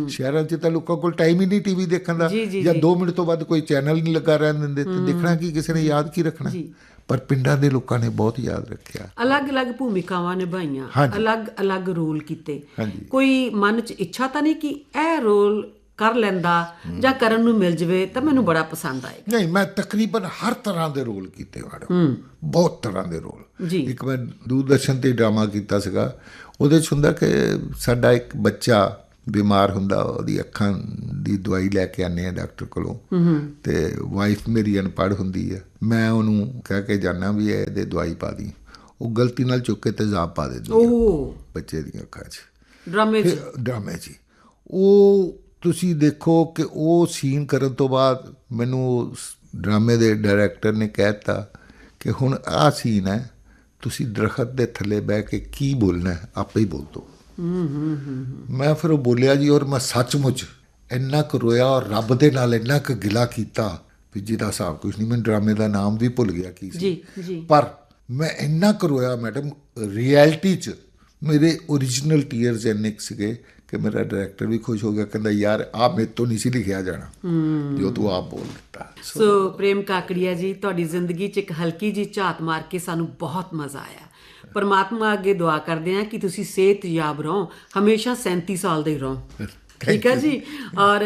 ਸ਼ਹਿਰਾਂ 'ਚ ਤਾਂ ਲੋਕਾਂ ਕੋਲ ਟਾਈਮ ਹੀ ਨਹੀਂ ਟੀਵੀ ਦੇਖਣ ਦਾ। ਜੀ, ਜੀ, ਜਾਂ 2 ਮਿੰਟ ਤੋਂ ਵੱਧ ਕੋਈ ਚੈਨਲ ਨਹੀਂ ਲੱਗਾ ਰਹਿਣ ਦਿੰਦੇ। ਤੇ ਦੇਖਣਾ ਕੀ ਕਿਸੇ ਨੇ ਯਾਦ ਕੀ ਰੱਖਣਾ। ਪਰ ਪਿੰਡਾਂ ਦੇ ਲੋਕਾਂ ਨੇ ਬਹੁਤ ਯਾਦ ਰੱਖਿਆ। ਅਲੱਗ-ਅਲੱਗ ਭੂਮਿਕਾਵਾਂ ਨਿਭਾਈਆਂ। ਅਲੱਗ-ਅਲੱਗ ਰੋਲ ਕੀਤੇ। ਕੋਈ ਮਨ 'ਚ ਇੱਛਾ ਤਾਂ ਨਹੀਂ ਕਿ ਇਹ ਰੋਲ ਕਰ ਲੈਂਦਾ ਜਾਂ ਕਰਨ ਨੂੰ ਮਿਲ ਜਵੇ ਤਾਂ ਮੈਨੂੰ ਬੜਾ ਪਸੰਦ ਆਏਗਾ। ਨਹੀਂ ਮੈਂ ਤਕਰੀਬਨ ਹਰ ਤਰ੍ਹਾਂ ਦੇ ਰੋਲ ਕੀਤੇ ਮੈਡਮ ਬਹੁਤ ਤਰ੍ਹਾਂ ਦੇ ਰੋਲ। ਜੀ। ਇੱਕ ਮੈਂ ਦੂਰਦਰਸ਼ਨ ਤੇ ਡਰਾਮਾ ਕੀਤਾ ਸੀਗਾ। ਉਹਦੇ ਚ ਹੁੰਦਾ ਕਿ ਸਾਡਾ ਇੱਕ ਬੱਚਾ ਬਿਮਾਰ ਹੁੰਦਾ ਉਹਦੀ ਅੱਖਾਂ ਦੀ ਦਵਾਈ ਲੈ ਕੇ ਆਨੇ ਆ ਡਾਕਟਰ ਕੋਲੋਂ। ਤੇ ਵਾਈਫ ਮੇਰੀ ਅਨਪੜ੍ਹ ਹੁੰਦੀ ਹੈ ਮੈਂ ਉਹਨੂੰ ਕਹਿ ਕੇ ਜਾਣਾ ਵੀ ਇਹ ਇਹਦੇ ਦਵਾਈ ਪਾ ਦੀ। ਉਹ ਗਲਤੀ ਨਾਲ ਚੁੱਕ ਕੇ ਤੇਜ਼ਾਬ ਪਾ ਦਿੰਦੀ ਹੈ ਓ ਬੱਚੇ ਦੀਆਂ ਅੱਖਾਂ 'ਚ। ਡਰਾਮੇ 'ਚ? ਡਰਾਮੇ ਜੀ ਉਹ ਤੁਸੀਂ ਦੇਖੋ ਕਿ ਉਹ ਸੀਨ ਕਰਨ ਤੋਂ ਬਾਅਦ ਮੈਨੂੰ ਡਰਾਮੇ ਦੇ ਡਾਇਰੈਕਟਰ ਨੇ ਕਹਿਤਾ ਕਿ ਹੁਣ ਆਹ ਸੀਨ ਹੈ ਤੁਸੀਂ ਦਰਖਤ ਦੇ ਥੱਲੇ ਬਹਿ ਕੇ ਕੀ ਬੋਲਣਾ ਹੈ ਆਪੇ ਹੀ ਬੋਲ ਦੋ। ਮੈਂ ਫਿਰ ਉਹ ਬੋਲਿਆ ਜੀ ਔਰ ਮੈਂ ਸੱਚਮੁੱਚ ਇੰਨਾ ਕੁ ਰੋਇਆ ਔਰ ਰੱਬ ਦੇ ਨਾਲ ਇੰਨਾ ਕੁ ਗਿਲਾ ਕੀਤਾ ਵੀ ਜਿਹਦਾ ਹਿਸਾਬ ਕੁਝ ਨਹੀਂ ਮੈਂ ਡਰਾਮੇ ਦਾ ਨਾਮ ਵੀ ਭੁੱਲ ਗਿਆ ਕੀ ਸੀ। ਜੀ ਜੀ। ਪਰ ਮੈਂ ਇੰਨਾ ਕੁ ਰੋਇਆ ਮੈਡਮ ਰਿਐਲਿਟੀ 'ਚ ਮੇਰੇ origignal ਟੀਅਰਸ ਇੰਨੇ ਕੁ ਸੀਗੇ ਕਿ ਮੇਰਾ ਡਾਇਰੈਕਟਰ ਵੀ ਖੁਸ਼ ਹੋ ਗਿਆ ਕਹਿੰਦਾ ਯਾਰ ਆਹ ਮੇਰੇ ਤੋਂ ਨਹੀਂ ਸੀ ਲਿਖਿਆ ਜਾਣਾ। ਜੋ ਤੂੰ ਆਪ ਬੋਲ ਦਿੱਤਾ। ਸੋ ਪ੍ਰੇਮ ਕਾਕੜੀਆ ਜੀ ਤੁਹਾਡੀ ਜ਼ਿੰਦਗੀ 'ਚ ਇੱਕ ਹਲਕੀ ਜੀ ਝਾਤ ਮਾਰ ਕੇ ਸਾਨੂੰ ਬਹੁਤ ਮਜ਼ਾ ਆਇਆ। ਪਰਮਾਤਮਾ ਅੱਗੇ ਦੁਆ ਕਰਦੇ ਹਾਂ ਕਿ ਤੁਸੀਂ ਸਿਹਤਯਾਬ ਰਹੋ ਹਮੇਸ਼ਾ 37 ਸਾਲ ਦੇ ਰਹੋ। ਠੀਕ ਹੈ ਜੀ? ਔਰ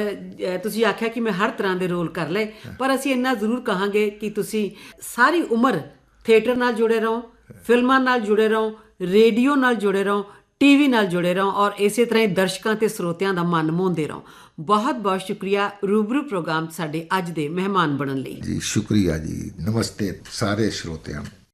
ਤੁਸੀਂ ਆਖਿਆ ਕਿ ਮੈਂ ਹਰ ਤਰ੍ਹਾਂ ਦੇ ਰੋਲ ਕਰ ਲਏ ਪਰ ਅਸੀਂ ਇੰਨਾ ਜ਼ਰੂਰ ਕਹਾਂਗੇ ਕਿ ਤੁਸੀਂ ਸਾਰੀ ਉਮਰ ਥੀਏਟਰ ਨਾਲ ਜੁੜੇ ਰਹੋ ਫਿਲਮਾਂ ਨਾਲ ਜੁੜੇ ਰਹੋ ਰੇਡੀਓ ਨਾਲ ਜੁੜੇ ਰਹੋ, ਟੀਵੀ ਨਾਲ ਜੁੜੇ ਰਹੋ ਔਰ ਇਸੇ ਤਰ੍ਹਾਂ ਹੀ ਦਰਸ਼ਕਾਂ ਤੇ ਸਰੋਤਿਆਂ ਦਾ ਮਨ ਮੋਹਦੇ ਰਹੋ। ਬਹੁਤ ਬਹੁਤ ਸ਼ੁਕਰੀਆ ਰੂਬਰੂ ਪ੍ਰੋਗਰਾਮ ਸਾਡੇ ਅੱਜ ਦੇ ਮਹਿਮਾਨ ਬਣਨ ਲਈ। ਜੀ, ਸ਼ੁਕਰੀਆ ਜੀ। ਨਮਸਤੇ ਸਾਰੇ ਸਰੋਤਿਆਂ